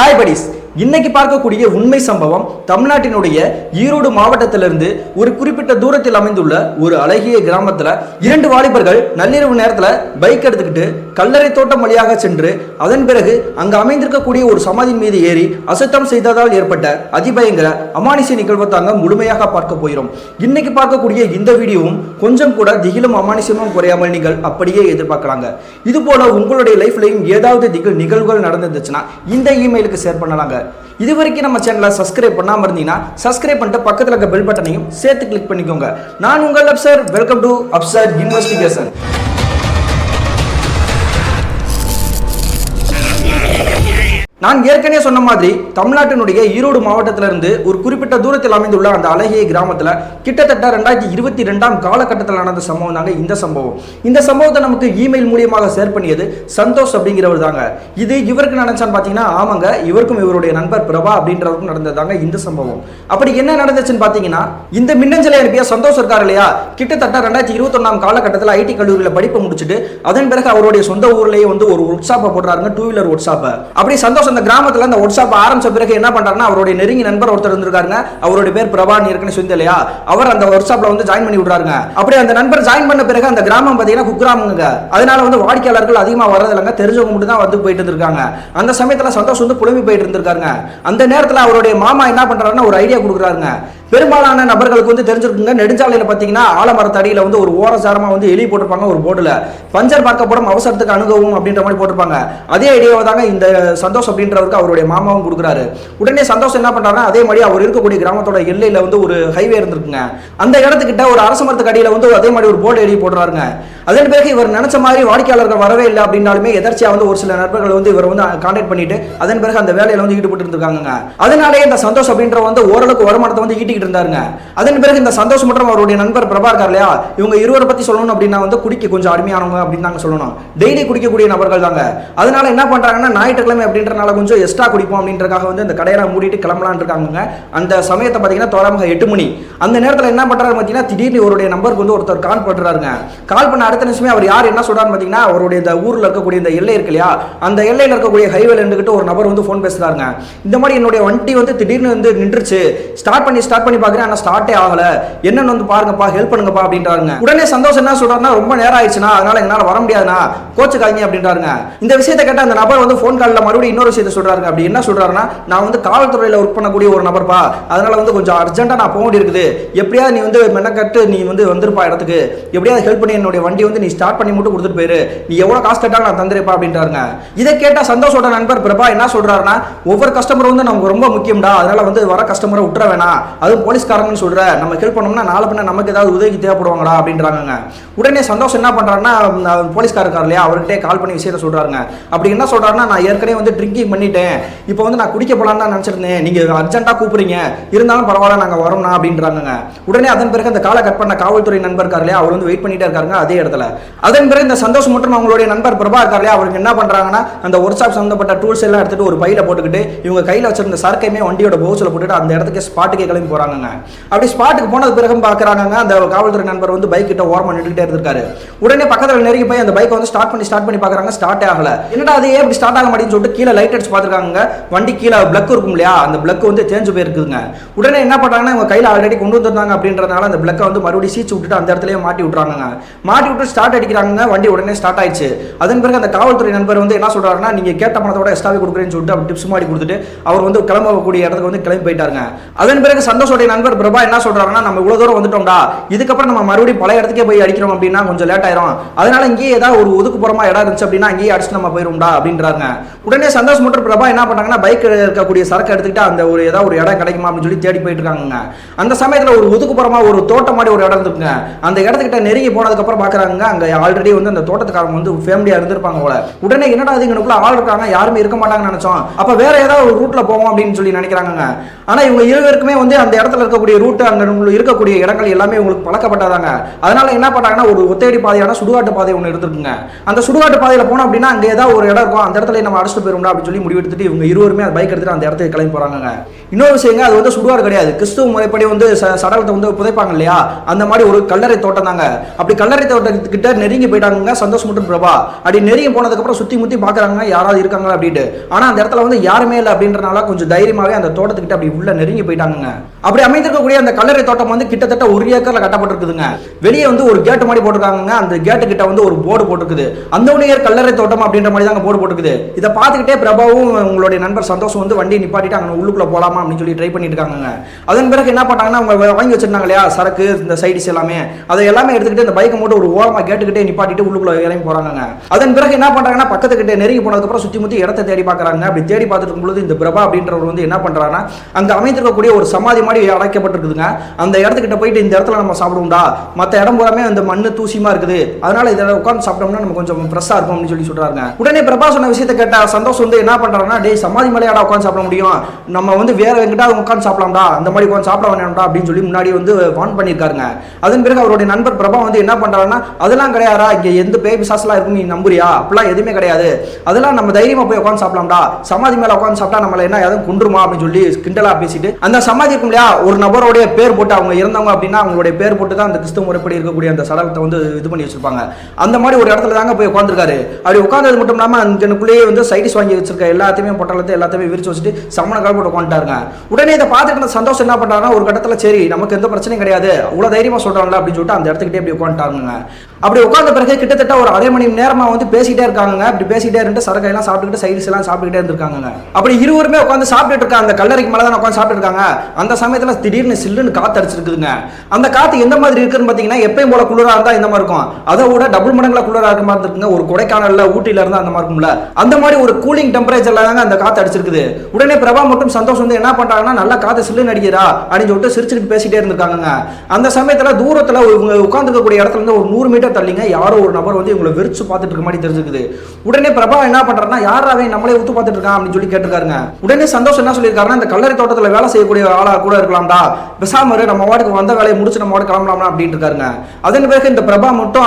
Hi buddies, இன்னைக்கு பார்க்கக்கூடிய உண்மை சம்பவம் தமிழ்நாட்டினுடைய ஈரோடு மாவட்டத்திலிருந்து ஒரு குறிப்பிட்ட தூரத்தில் அமைந்துள்ள ஒரு அழகிய கிராமத்துல இரண்டு வாலிபர்கள் நள்ளிரவு நேரத்துல பைக் எடுத்துக்கிட்டு கல்லறை தோட்டம் வழியாக சென்று அதன் பிறகு அங்கு அமைந்திருக்கக்கூடிய ஒரு சமாதியின் மீது ஏறி அசுத்தம் செய்ததால் ஏற்பட்ட அதிபயங்கர அமானுஷ்ய நிகழ்வை தாங்க முழுமையாக பார்க்க போகிறோம். இன்னைக்கு பார்க்கக்கூடிய இந்த வீடியோவும் கொஞ்சம் கூட திகிலும் அமானுஷ்யமும் குறையாமல் நீங்கள் அப்படியே எதிர்பார்க்கலாங்க. இது போல உங்களுடைய லைஃப்லையும் ஏதாவது திகில் நிகழ்வுகள் நடந்துருந்துச்சுன்னா இந்த இமெயிலுக்கு ஷேர் பண்ணலாங்க. இது வரைக்கும் நம்ம சேனலை சப்ஸ்கிரைப் பண்ணாமல் இருந்தீங்கன்னா சப்ஸ்கிரைப் பண்ணிட்டு பக்கத்தில் இருக்க பெல் பட்டனையும் சேர்த்து கிளிக் பண்ணிக்கோங்க. நான் உங்கள் Afsar. Welcome to Afsar investigation நான் ஏற்கனவே சொன்ன மாதிரி தமிழ்நாட்டினுடைய ஈரோடு மாவட்டத்திலிருந்து ஒரு குறிப்பிட்ட தூரத்தில் அமைந்துள்ள அந்த அழகிய கிராமத்தில் கிட்டத்தட்ட ரெண்டாயிரத்தி இருபத்தி ரெண்டாம் காலகட்டத்தில் நடந்த சம்பவம் தாங்க இந்த சம்பவம். இந்த சம்பவத்தை நமக்கு இமெயில் மூலியமாக ஷேர் பண்ணியது சந்தோஷ் அப்படிங்கிறவர் தாங்க. இது இவருக்கு நடந்துச்சான்னு பார்த்தீங்கன்னா ஆமாங்க இவருக்கும் இவருடைய நண்பர் பிரபா அப்படின்றவருக்கும் நடந்ததாங்க இந்த சம்பவம். அப்படி என்ன நடந்துச்சுன்னு பார்த்தீங்கன்னா இந்த மின்னஞ்சலை அனுப்பிய சந்தோஷ் இருக்கார் இல்லையா? கிட்டத்தட்ட ரெண்டாயிரத்தி இருபத்தொன்னாம் காலகட்டத்தில் ஐடி கல்லூரியில் படிப்பு முடிச்சுட்டு அதன் பிறகு அவருடைய சொந்த ஊர்லேயே வந்து ஒரு ஒர்க் ஷாப்பை போடுறாருங்க டூ வீலர் ஒர்க் ஷாப்பை அப்படி சந்தோஷ் அந்த கிராமத்துல அந்த ஒட்ஸ்அப் ஆரம்பிச்ச பிறகு என்ன பண்றாருன்னா அவருடைய நெருங்கி நண்பர் ஒருத்தர் இருந்திருக்காருங்க. அவருடைய பேர் பிரபா நீ சொல்லி இல்லையா? அவர் அந்த ஒர்க்ஷாப்ல வந்து ஜாயின் பண்ணி விடுறாருங்க. அப்படி அந்த நண்பர் ஜாயின் பண்ண பிறகு அந்த கிராமம் பார்த்தீங்கன்னா குக்கிராமங்க. அதனால வந்து வாடிக்கையாளர்கள் அதிகமா வர்றதில்லைங்க தெரிஞ்சவங்க மட்டும் தான் வந்து போயிட்டு இருந்திருக்காங்க. அந்த சமயத்துல சந்தோஷ் வந்து புலம்பி போயிட்டு இருந்திருக்காருங்க. அந்த நேரத்துல அவருடைய மாமா என்ன பண்றாருன்னா ஒரு ஐடியா கொடுக்குறாருங்க. பெரும்பாலான நபர்களுக்கு வந்து தெரிஞ்சிருக்குங்க. நெடுஞ்சாலையில் பார்த்தீங்கன்னா ஆலமரத்தடியில் வந்து ஒரு ஓரசாரமாக வந்து எலி போட்டிருப்பாங்க ஒரு போர்டில் பஞ்சர் பார்க்கப்படும் அவசரத்துக்கு அணுகவும் அப்படின்ற மாதிரி போட்டிருப்பாங்க. அதே ஐடியாவை தாங்க இந்த சந்தோஷ் அப்படின்றவருக்கு அவருடைய மாமாவும் கொடுக்குறாரு. உடனே சந்தோஷ் என்ன பண்ணுறாருன்னா அதே மாதிரி அவர் இருக்கக்கூடிய கிராமத்தோட எல்லையில் வந்து ஒரு ஹைவே இருந்திருக்குங்க. அந்த இடத்துக்கிட்ட ஒரு அரசு மரத்துக்கு அடியில் வந்து அதே மாதிரி ஒரு போர்டு எழுதி போடுறாருங்க அதன் பிறகு இவர் நினைச்ச மாதிரி வாடிக்கையாளர்கள் வரவே இல்லை அப்படின்னாலுமே எதர்ச்சியாக வந்து ஒரு சில நண்பர்கள் வந்து இவர் வந்து கான்டாக்ட் பண்ணிட்டு அதன் பிறகு அந்த வேலையில் வந்து ஈடுபட்டு இருந்திருக்காங்க அதனாலே இந்த சந்தோஷ் அப்படின்ற வந்து ஓரளவுக்கு வருமானத்தை வந்து ஈட்டி ஈட்டிக்கிட்டு இருந்தாருங்க. அதன் பிறகு இந்த சந்தோஷ் மற்றும் அவருடைய நண்பர் பிரபா இருக்கார் இல்லையா? இவங்க இருவரை பத்தி சொல்லணும் அப்படின்னா வந்து குடிக்க கொஞ்சம் அருமையானவங்க அப்படின்னு தாங்க சொல்லணும். டெய்லி குடிக்கக்கூடிய நபர்கள் தாங்க. அதனால என்ன பண்றாங்கன்னா ஞாயிற்றுக்கிழமை அப்படின்றனால கொஞ்சம் எக்ஸ்ட்ரா குடிப்போம் அப்படின்றக்காக வந்து இந்த கடையெல்லாம் மூடிட்டு கிளம்பலான் இருக்காங்க அந்த சமயத்தை பார்த்தீங்கன்னா தோராமக எட்டு மணி. அந்த நேரத்தில் என்ன பண்றாரு பார்த்தீங்கன்னா திடீர்னு இவருடைய நம்பருக்கு வந்து ஒருத்தர் கால் பண்றாருங்க. கால் பண்ண அடுத்த நிமிஷமே அவர் யார் என்ன சொல்றாருன்னு பார்த்தீங்கன்னா அவருடைய இந்த ஊர்ல இருக்கக்கூடிய இந்த எல்லை இருக்கு இல்லையா? அந்த எல்லையில் இருக்கக்கூடிய ஹைவேல இருந்துகிட்டு ஒரு நபர் வந்து ஃபோன் பேசுறாருங்க. இந்த மாதிரி என்னுடைய வண்டி வந்து திடீர்னு வந்து நின்றுச்சு. ஸ்டார்ட் பண்ணி ஸ்டார்ட் பண்ணி பார்க்குறேன் ஆனால் ஸ்டார்ட்டே ஆகல. என்னன்னு வந்து பாருங்கப்பா ஹெல்ப் பண்ணுங்கப்பா அப்படின்றாருங்க. உடனே சந்தோஷம் என்ன சொல்றாருன்னா ரொம்ப நேரம் ஆயிடுச்சுன்னா அதனால எங்களால் வர முடியாதுண்ணா கோச்சுக்காதீங்க அப்படின்றாருங்க. இந்த விஷயத்தை கேட்ட அந்த நபர் வந்து ஃபோன் காலில் மறுபடியும் இன்னொரு விஷயத்தை சொல்றாருங்க. அப்படி என்ன சொல்றாருன்னா நான் வந்து காவல்துறையில் ஒர்க் பண்ணக்கூடிய ஒரு நபர்ப்பா அதனால வந்து கொஞ்சம் அர்ஜென்ட்டாக நான் போக வேண்டி இருக்குது எப்படியாவது நீ வந்து மெனக்கட்டு நீ வந்து வந்திருப்பா இடத்துக்கு. எப்படியாவது ஹெல்ப் பண்ணி என்னுடைய வண்டி வந்து நீ ஸ்டார்ட் பண்ணி மட்டும் கொடுத்துட்டு போயிரு. நீ எவ்வளோ காசு கேட்டாலும் நான் தந்துருப்பா அப்படின்றாருங்க. இதை கேட்டால் சந்தோஷோட நண்பர் பிரபா என்ன சொல்றாருன்னா ஒவ்வொரு கஸ்டமர் வந்து நமக்கு ரொம்ப முக்கியம்டா அதனால வந்து வர கஸ்டமரை விட்டுற வேணாம். அது போலீஸ்காரங்கன்னு சொல்ற நம்ம ஹெல்ப் பண்ணோம்னா நாலு பண்ண நமக்கு ஏதாவது உதவி தேவைப்படுவாங்களா அப்படின்றாங்க உடனே சந்தோஷம் என்ன பண்றாருன்னா போலீஸ்கார் இருக்கார் இல்லையா அவர்கிட்ட கால் பண்ணி விஷயத்த சொல்றாருங்க. அப்படி என்ன சொல்றாருன்னா நான் ஏற்கனவே வந்து ட்ரிங்கிங் பண்ணிட்டேன். இப்போ வந்து நான் குடிக்க போலான்னு தான் நினச்சிருந்தேன். நீங்க அர்ஜென்ட்டாக கூப்பிடுறீங்க. இருந்தாலும் பரவாயில்ல நாங்கள் வரோம்னா அப்படின்றாங்க உடனே அதன் பிறகு அந்த காலை கட் பண்ண காவல்துறை நண்பர் இருக்கார் இல்லையா அவர் வந்து வெயிட் பண்ணிட்டே இருக்காருங்க அதே இடத்துல. அதன் பிறகு இந்த சந்தோஷ் மற்றும் அவங்களுடைய நண்பர் பிரபா இருக்கார் இல்லையா அவருக்கு என்ன பண்றாங்கன்னா அந்த ஒர்க் ஷாப் சம்பந்தப்பட்ட டூல்ஸ் எல்லாம் எடுத்துட்டு ஒரு பையில போட்டுக்கிட்டு இவங்க கையில் வச்சிருந்த சரக்கையுமே வண்டியோட பவுச்சில் போட்டுட்டு அந்த இடத்துக்கு ஸ்பாட்டுக்கே கிளம்பி போறாங்க அப்படி ஸ்பாட்டுக்கு போனது பிறகு பார்க்குறாங்க அந்த காவல்துறை நண்பர் வந்து பைக் கிட்ட ஓரமாக நின்றுட்டே இருந்திருக்காரு. உடனே பக்கத்தில் நெருங்கி போய் அந்த பைக்கை வந்து ஸ்டார்ட் பண்ணி ஸ்டார்ட் பண்ணி பார்க்குறாங்க ஸ்டார்ட் ஆகல. என்னடா அது ஏன் இப்படி ஸ்டார்ட் ஆக மாட்டேன்னு சொல்லிட்டு கீழே லைட் அடிச்சு பார்த்துருக்காங்க வண்டி கீழே பிளக் இருக்கும் இல்லையா அந்த பிளக் வந்து தேஞ்சு போயிருக்குதுங்க. உடனே என்ன பண்றாங்கன்னா இவங்க கையில் ஆல்ரெடி கொண்டு வந்திருந்தாங்க அப்படின்றதுனால அந்த பிளக்கை வந்து மறுபடியும் சீச்சு விட்டுட்டு அந்த இடத்துலயே மாட்டி விட்றாங்க மாட்டி விட்டு ஸ்டார்ட் அடிக்கிறாங்க வண்டி உடனே ஸ்டார்ட் ஆயிடுச்சு. அதன் பிறகு அந்த காவல்துறை நண்பர் வந்து என்ன சொல்றாருன்னா நீங்க கேட்ட பணத்தோட எக்ஸ்ட்ராவே கொடுக்குறேன்னு சொல்லிட்டு அப்படி டிப்ஸ் மாடி கொடுத்துட்டு அவர் வந்து கிளம்பக்கூடிய இடத்துக்கு வந்து கிளம்பி போயிட்டாருங்க. அதன் பிறகு நம்மளுடைய நண்பர் பிரபா என்ன சொல்றாருன்னா நம்ம இவ்வளவு தூரம் வந்துட்டோம்டா. இதுக்கப்புறம் நம்ம மறுபடியும் பழைய இடத்துக்கே போய் அடிக்கிறோம் அப்படின்னா கொஞ்சம் லேட் ஆயிரும். அதனால இங்கேயே ஏதாவது ஒரு ஒதுக்குப்புறமா இடம் இருந்துச்சு அப்படின்னா அங்கேயே அடிச்சு நம்ம போயிரும்டா அப்படின்றாங்க உடனே சந்தோஷ் மற்றும் பிரபா என்ன பண்ணாங்கன்னா பைக் இருக்கக்கூடிய சரக்கு எடுத்துக்கிட்டு அந்த ஒரு ஏதாவது ஒரு இடம் கிடைக்குமா அப்படின்னு சொல்லி தேடி போயிட்டு இருக்காங்க அந்த சமயத்தில் ஒரு ஒதுக்குப்புறமா ஒரு தோட்டம் மாதிரி ஒரு இடம் இருந்துக்குங்க அந்த இடத்துக்கிட்ட நெருங்கி போனதுக்கு அப்புறம் பாக்குறாங்க அங்க ஆல்ரெடி வந்து அந்த தோட்டத்துக்காரங்க வந்து ஃபேமிலியா இருந்திருப்பாங்க போல. உடனே என்னடா அதுங்களுக்குள்ள ஆள் இருக்காங்க யாருமே இருக்க மாட்டாங்கன்னு நினைச்சோம். அப்ப வேற ஏதாவது ஒரு ரூட்ல போவோம் அப்படின்னு சொல்லி நினைக்கிறாங்க ஆனா இவங்க இருவருக்குமே வந்து அந்த இடத்துல இருக்கக்கூடிய ரூட்டு அங்கே உங்களுக்கு இருக்கக்கூடிய இடங்கள் எல்லாமே உங்களுக்கு பழக்கப்பட்டாதாங்க. அதனால என்ன பண்ணாங்கன்னா ஒரு ஒத்தேடி பாதையான சுடுகாட்டு பாதை ஒன்று எடுத்துருக்குங்க. அந்த சுடுகாட்டு பாதையில் போனோம் அப்படின்னா அங்கே ஏதாவது ஒரு இடம் இருக்கும் அந்த இடத்துல நம்ம அடிச்சுட்டு போயிருந்தோம் அப்படின்னு சொல்லி முடிவெடுத்துட்டு இவங்க இருவருமே அந்த பைக் எடுத்துட்டு அந்த இடத்துக்கு கிளம்பி போறாங்க இன்னொரு விஷயங்க அது வந்து சுடுகாடு கிடையாது. கிறிஸ்துவ முறைப்படி வந்து ச- சடலத்தை வந்து புதைப்பாங்க இல்லையா? அந்த மாதிரி ஒரு கல்லறை தோட்டம் தாங்க. அப்படி கல்லறை தோட்டத்துக்கிட்ட நெருங்கி போயிட்டாங்க சந்தோஷ் மற்றும் பிரபா. அப்படி நெருங்கி போனதுக்கப்புறம் சுத்தி முத்தி பாக்குறாங்க யாராவது இருக்காங்க அப்படின்ட்டு. ஆனா அந்த இடத்துல வந்து யாருமே இல்லை அப்படின்றனால கொஞ்சம் தைரியமாவே அந்த தோட்டத்துக்கிட்ட அப்படி உள்ள நெருங்கி போயிட்டாங்க அப்படி அமைந்திருக்கக்கூடிய அந்த கல்லறை தோட்டம் வந்து கிட்டத்தட்ட ஒரு ஏக்கர்ல கட்டப்பட்டிருக்குதுங்க. வெளியே வந்து ஒரு கேட்டு மாதிரி போட்டிருக்காங்க அந்த கேட்டு கிட்ட வந்து ஒரு போர்டு போட்டிருக்குது. அந்தோனியர் கல்லறை தோட்டம் அப்படின்ற மாதிரி தாங்க போர்டு போட்டுக்குது இதை பார்த்துக்கிட்டே பிரபாவும் உங்களுடைய நண்பர் சந்தோஷம் வந்து வண்டி நிப்பாட்டிட்டு அங்க உள்ளுக்குள்ள போலாமா அப்படின்னு சொல்லி ட்ரை பண்ணிட்டு இருக்காங்க அதன் பிறகு என்ன பண்ணாங்கன்னா அவங்க வாங்கி வச்சிருந்தாங்க இல்லையா? சரக்கு இந்த சைடிஸ் எல்லாமே. அதை எல்லாமே எடுத்துக்கிட்டு இந்த பைக்கை மட்டும் ஒரு ஓரமா கேட்டுக்கிட்டே நிப்பாட்டிட்டு உள்ளுக்குள்ள இறங்கி போறாங்க அதன் பிறகு என்ன பண்றாங்கன்னா பக்கத்துக்கிட்ட நெருங்கி போனதுக்கப்புறம் சுத்தி முத்தி இடத்தை தேடி பார்க்கறாங்க. அப்படி தேடி பார்த்துட்டு பொழுது இந்த பிரபா அப்படின்றவர் வந்து என்ன பண்ணுறாங்கன்னா அங்க அமைந்திருக்கக்கூடிய ஒரு சமாதி மாதிரி அடைக்கப்பட்டிருக்குதுங்க. அந்த இடத்துக்கிட்ட போயிட்டு இந்த இடத்துல நம்ம சாப்பிடுவோம்டா. மற்ற இடம் பூராமே அந்த மண்ணு தூசியமா இருக்குது. அதனால இதில் உட்காந்து சாப்பிட்டோம்னா நம்ம கொஞ்சம் ஃப்ரெஷ்ஷாக இருக்கும் அப்படின்னு சொல்லி சொல்றாங்க உடனே பிரபா சொன்ன விஷயத்தை கேட்ட சந்தோஷம் வந்து என்ன பண்ணுறாங்கன்னா டேய் சமாதி மலையாடா உட்காந்து சாப்பிட முடியும். நம்ம வந்து வேற எங்கிட்ட உட்காந்து சாப்பிடலாம்டா. அந்த மாதிரி உட்காந்து சாப்பிட வேணாம்டா அப்படின்னு சொல்லி முன்னாடி வந்து வான் பண்ணியிருக்காருங்க. அதன் பிறகு அவருடைய நண்பர் பிரபா வந்து என்ன பண்றாருன்னா அதெல்லாம் கிடையாதா இங்கே எந்த பேய் பிசாசெல்லாம் இருக்கும் நீ நம்புறியா? அப்படிலாம் எதுவுமே கிடையாது. அதெல்லாம் நம்ம தைரியமா போய் உட்காந்து சாப்பிடலாம்டா. சமாதி மேல உட்காந்து சாப்பிட்டா நம்மள என்ன எதுவும் குண்டுருமா அப்படின்னு சொல்லி கிண்டலா பேசிட்டு அந்த சமாதி இருக்கும் இல்லையா? ஒரு நபருடைய பேர் போட்டு அவங்க இறந்தவங்க அப்படின்னா அவங்களுடைய பேர் போட்டு தான் அந்த கிறிஸ்துவ முறைப்படி இருக்கக்கூடிய அந்த சடலத்தை வந்து இது பண்ணி வச்சிருப்பாங்க. அந்த மாதிரி ஒரு இடத்துல தாங்க போய் உட்காந்துருக்காரு அப்படி உட்காந்தது மட்டும் இல்லாம அங்கனுக்குள்ளேயே வந்து சைடிஸ் வாங்கி வச்சிருக்க எல்லாத்தையுமே பொட்டலத்தை எல்லாத்தையுமே விரிச்சு வச்சுட்டு சமண கால் போட்டு உட்காந்துட்டாருங்க உடனே இதை பார்த்துட்டு இருந்த சந்தோஷம் என்ன பண்றாருன்னா ஒரு கட்டத்தில் சரி நமக்கு எந்த பிரச்சனையும் கிடையாது. அவ்வளோ தைரியமாக சொல்கிறாங்களா அப்படின்னு சொல்லிட்டு அந்த இடத்துக்கிட்டே அப்படி உட்காந்துட்டாருங்க அப்படி உட்காந்த பிறகு கிட்டத்தட்ட ஒரு அரை மணி நேரமாக வந்து பேசிட்டே இருக்காங்க அப்படி பேசிட்டே இருந்து சரக்கையெல்லாம் சாப்பிட்டுக்கிட்டு சைடிஸ் எல்லாம் சாப்பிட்டுக்கிட்டே இருந்திருக்காங்க அப்படி இருவருமே உட்காந்து சாப்பிட்டுட்டு இருக்காங்க அந்த கல்லறைக்கு மேலே தான் உட்காந்து சாப்பிட்டு இருக்காங்க. அந்த சமயத்தில் திடீர்னு சில்லுன்னு காற்று அடிச்சிருக்குதுங்க. அந்த காற்று எந்த மாதிரி இருக்குன்னு பார்த்தீங்கன்னா எப்பயும் போல குளிராக இருந்தால் இந்த மாதிரி இருக்கும். அதை விட டபுள் மடங்குல குளிராக இருக்க மாதிரி இருக்குங்க. ஒரு கொடைக்கானல்ல ஊட்டியில இருந்தால் அந்த மாதிரி இருக்கும்ல. அந்த மாதிரி ஒரு கூலிங் டெம்பரேச்சர்ல தாங்க அந்த காற்று அடிச்சிருக்குது. உடனே பிரபா மட்டும் சந்தோஷம் வந்து என்ன பண்றாங்கன்னா நல்லா காற்று சில்லுன்னு அடிக்கிறா அப்படின்னு சொல்லிட்டு சிரிச்சுட்டு பேசிட்டே இருந்திருக்காங்க அந்த சமயத்தில் தூரத்தில் இவங்க உட்காந்துருக்கக்கூடிய இடத்துல இருந்து ஒரு நூறு மீட்டர் தள்ளிங்க. யாரோ ஒரு நபர் வந்து இவங்களை வெறிச்சு பார்த்துட்டு இருக்க மாதிரி தெரிஞ்சுக்குது. உடனே பிரபா என்ன பண்றாருன்னா யாராவே நம்மளே உத்து பார்த்துட்டு இருக்கான் அப்படின்னு சொல்லி கேட்டிருக்காருங்க. உடனே சந்தோஷம் என்ன சொல்லியிருக்காருன்னா இந்த கல்லறை தோட்டத்தில் வேலை செய்யக்கூடிய ஆளா கூட இருக்கலாம்டா. பெசாமரு நம்ம வாட்டுக்கு வந்த வேலையை முடிச்சு நம்ம வாட்டு கிளம்பலாம்னா அப்படின்னு இருக்காருங்க. அதன் பிறகு இந்த பிரபா மட்டும்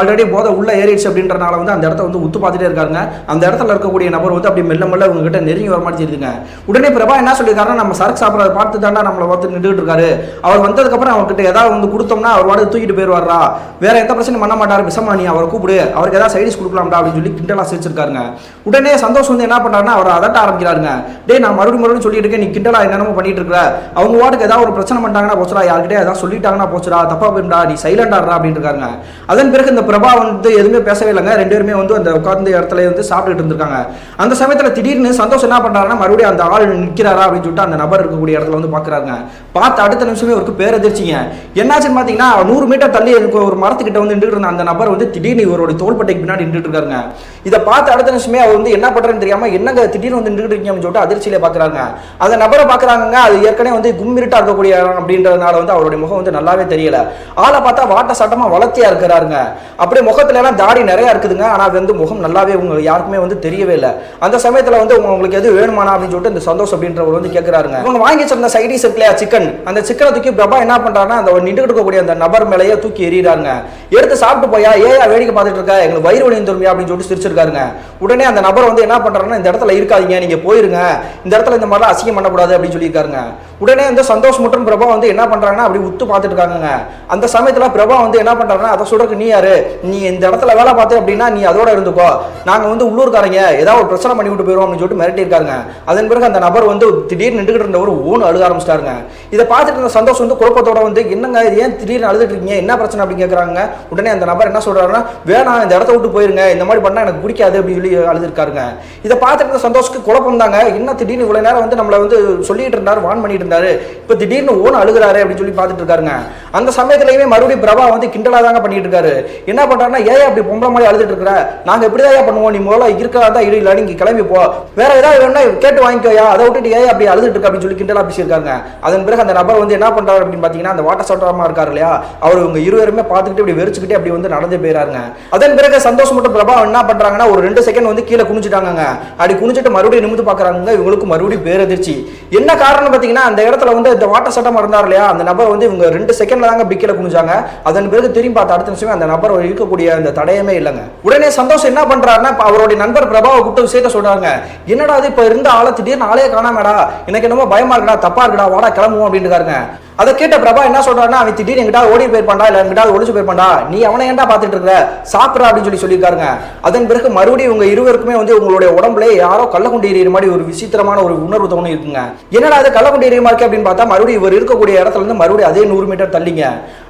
ஆல்ரெடி போதை உள்ள ஏறிடுச்சு அப்படின்றனால வந்து அந்த இடத்த வந்து உத்து பார்த்துட்டே இருக்காருங்க. அந்த இடத்துல இருக்கக்கூடிய நபர் வந்து அப்படி மெல்ல மெல்ல உங்ககிட்ட நெருங்கி வர மாதிரி தெரியுதுங்க. உடனே பிரபா என்ன சொல்லியிருக்காருன்னா நம்ம சரக்கு சாப்பிட்றத பார்த்து தாண்டா நம்மளை பார்த்து நின்றுட்டு இருக்காரு. அவர் வந்ததுக்கப்புறம் அவர்கிட்ட ஏதாவது வந்து கொடுத்தோம்னா அவர் வாடகை தூக்கிட்டு போயிடுவாரா வேற எந்த பிரச்சனையும் பண்ண மாட்டாரு பிசமா நீ அவரை கூப்பிடு. அவருக்கு ஏதாவது சைடிஸ் கொடுக்கலாம்டா அப்படின்னு சொல்லி கிண்டலா சிரிச்சிருக்காருங்க. உடனே சந்தோஷம் வந்து என்ன பண்றாருன்னா அவர் அதட்ட ஆரம்பிக்கிறாருங்க. டேய் நான் மறுபடியும் மறுபடியும் சொல்லிட்டு இருக்கேன். நீ கிண்டலா என்னென்னமோ பண்ணிட்டு இருக்க அவங்க வாட்டுக்கு ஏதாவது ஒரு பிரச்சனை பண்ணிட்டாங்கன்னா போச்சுடா. யார்கிட்டே ஏதாவது சொல்லிட்டாங்கன்னா போச்சுடா. தப்பா போயிடும்டா நீ சைலண்டாடுறா அப்படின்னு இருக்காங்க அதன் பிறகு இந்த பிரபா வந்து எதுவுமே பேசவே இல்லைங்க. ரெண்டு பேருமே வந்து அந்த உட்கார்ந்த இடத்துல வந்து சாப்பிட்டுட்டு இருந்திருக்காங்க. அந்த சமயத்துல திடீர்னு சந்தோஷம் என்ன பண்றாருன்னா மறுபடியும் அந்த ஆள் நிற்கிறாரா அப்படின்னு சொல்லிட்டு அந்த நபர் இருக்கக்கூடிய இடத்துல வந்து பாக்குறாருங்க. பார்த்து அடுத்த நிமிஷமே அவருக்கு பேரதிர்ச்சிங்க என்னாச்சுன்னு பாத்தீங்கன்னா நூறு மீட்டர் தள்ளி ஒரு மரத்துக்கிட்ட வந்து நின்றுட்டு இருந்த அந்த நபர் வந்து திடீர்னு இவரோட தோள்பட்டைக்கு பின்னாடி நின்றுட்டு இருக்காருங்க. இதை பார்த்து அடுத்த நிமிஷமே அவர் வந்து என்ன பண்றேன்னு தெரியாம என்னங்க திடீர்னு வந்து நின்றுட்டு இருக்கீங்கன்னு சொல்லிட்டு அதிர்ச்சியில பாக்குறாங்க அந்த நபரை பாக்குறாங்க அது ஏற்கனவே வந்து கும்மிருட்டா இருக்கக்கூடிய அப்படின்றதுனால வந்து அவருடைய முகம் வந்து நல்லாவே தெரியல. ஆளை பார்த்தா வாட்ட சட்டமா வளர்த்தியா இருக்கிறாருங்க. அப்படியே முகத்துல எல்லாம் தாடி நிறைய இருக்குதுங்க. ஆனா அது வந்து முகம் நல்லாவே உங்க யாருக்குமே வந்து தெரியவே இல்லை. அந்த சமயத்துல வந்து உங்க- உங்களுக்கு எது வேணுமானா அப்படின்னு சொல்லிட்டு இந்த சந்தோஷ் அப்படின்றவர் வந்து கேட்கிறாருங்க இவங்க வாங்கி வச்சிருந்த சைடிஸ் இருக்கு சிக்கன்? அந்த சிக்கனை தூக்கி பிரபா என்ன பண்றாருன்னா அந்த நின்றுட்டு இருக்கக்கூடிய அந்த நபர் மேலேயே தூக்கி எறிகிறாருங்க. எடுத்து சாப்பிட்டு போயா ஏயா வேடிக்கை பார்த்துட்டு இருக்கா எங்களுக்கு வயிறு வலி தருமியா அப்படின்னு சொல்லிட்டு வச்சிருக்காருங்க உடனே அந்த நபர் வந்து என்ன பண்றாருன்னா இந்த இடத்துல இருக்காதீங்க நீங்க போயிருங்க. இந்த இடத்துல இந்த மாதிரிலாம் அசிங்கம் பண்ணக்கூடாது அப்படின்னு சொல்லியிருக்காருங்க. உடனே வந்து சந்தோஷ் மற்றும் பிரபா வந்து என்ன பண்றாங்கன்னா அப்படி உத்து பார்த்துட்டு இருக்காங்க அந்த சமயத்துல பிரபா வந்து என்ன பண்றாருன்னா அதை சொல்றதுக்கு நீ யாரு? நீ இந்த இடத்துல வேலை பார்த்து அப்படின்னா நீ அதோட இருந்துக்கோ. நாங்க வந்து உள்ளூர்காரங்க ஏதாவது ஒரு பிரச்சனை பண்ணி விட்டு போயிடும் அப்படின்னு சொல்லிட்டு மிரட்டி இருக்காங்க அதன் பிறகு அந்த நபர் வந்து திடீர்னு நின்றுகிட்டு இருந்தவர் ஊன் அழுக ஆரம்பிச்சிட்டாருங்க. இதை பார்த்துட்டு இருந்த சந்தோஷ் வந்து குழப்பத்தோட வந்து என்னங்க இது? ஏன் திடீர்னு அழுதுட்டு இருக்கீங்க? என்ன பிரச்சனை? அப்படின்னு கேட்குறாங்க உடனே அந்த நபர் என்ன சொல்றாருன்னா வேணாம் இந்த இடத்த விட்டு போயிருங்க. இந்த மாதிரி பண்ணா எனக்கு பிடிக்காது அப்படின்னு சொல்லி அழுதுருக்காருங்க. இதை பார்த்துட்டு இருந்த சந்தோஷ்க்கு குழப்பம் தாங்க. என்ன திடீர்னு இவ்வளவு நேரம் வந்து நம்மளை வந்து சொல்லிட்டு இருந்தாரு வான் பண்ணிட்டு இருந்தார். இருக்காரு இப்போ திடீர்னு ஓன் அழுகிறாரு அப்படின்னு சொல்லி பார்த்துட்டு இருக்காருங்க. அந்த சமயத்துலயுமே மறுபடியும் பிரபா வந்து கிண்டலா தாங்க பண்ணிட்டு இருக்காரு. என்ன பண்றாருன்னா ஏன் அப்படி பொம்பளை மாதிரி அழுதுட்டு இருக்கிற. நாங்க இப்படிதான் பண்ணுவோம். நீ முதல்ல இருக்கிறதா தான் இடி இல்லை நீங்க கிளம்பி போ. வேற ஏதாவது வேணும்னா கேட்டு வாங்கிக்கோயா. அதை விட்டுட்டு ஏன் அப்படி அழுதுட்டு இருக்க அப்படின்னு சொல்லி கிண்டலா பேசியிருக்காங்க அதன் பிறகு அந்த நபர் வந்து என்ன பண்றாரு அப்படின்னு பாத்தீங்கன்னா அந்த வாட்டர் சட்டமா இருக்காரு இல்லையா அவர் இவங்க இருவருமே பார்த்துக்கிட்டு இப்படி வெறிச்சுக்கிட்டு அப்படி வந்து நடந்து போயிறாருங்க. அதன் பிறகு சந்தோஷ் மட்டும் பிரபா என்ன பண்றாங்கன்னா ஒரு ரெண்டு செகண்ட் வந்து கீழே குனிஞ்சிட்டாங்க அப்படி குனிஞ்சிட்டு மறுபடியும் நிமிந்து பாக்குறாங்க இவங்களுக்கு மறுபடியும் பேரதிர்ச்சி. என்ன காரணம் பாத்தீங்கன்னா அந்த இடத்துல வந்து இந்த வாட்டர் சட்டம் இருந்தார் இல்லையா? அந்த நபர் வந்து இவங்க ரெண்டு செகண்ட்ல தாங்க பிக்கில குனிஞ்சாங்க. அதன் பிறகு திரும்பி பார்த்த அடுத்த நிமிஷமே அந்த நபர் இருக்கக்கூடிய அந்த தடையமே இல்லைங்க. உடனே சந்தோஷம் என்ன பண்றாருன்னா அவருடைய நண்பர் பிரபாவை கூப்பிட்டு விஷயத்த சொல்றாங்க என்னடா இது இப்ப இருந்த ஆளை திடீர்னு ஆளே காணாமடா. எனக்கு என்னமோ பயமா இருக்கடா தப்பா இருக்குடா வாடா கிளம்புவோம் அப்படின்னு இருக்காருங்க அதை கேட்ட பிரபா என்ன சொல்றாருன்னா அவன் திடீர்னு எங்கிட்ட ஓடி போயிருப்பான்டா இல்ல எங்கிட்ட ஒளிச்சு போயிருப்பான்டா. நீ அவனை ஏன்டா பாத்துட்டு இருக்க? சாப்பிட்றா அப்படின்னு சொல்லி சொல்லியிருக்காருங்க. அதன் பிறகு மறுபடியும் உங்க இருவருக்குமே வந்து உங்களுடைய உடம்புல யாரோ கள்ளக்குண்டி எறிகிற மாதிரி ஒரு விசித்திரமான ஒரு உணர்வு தோணு இருக்குங்க. என்னடா அது கள்ளக்குண்டி எறிய மாதிரி அப்படின்னு பார்த்தா மறுபடியும் இவர் இருக்கக்கூடிய இடத்துல இருந்து மறுபடியும் அதே நூறு மீட்டர் தள்ளிங்க.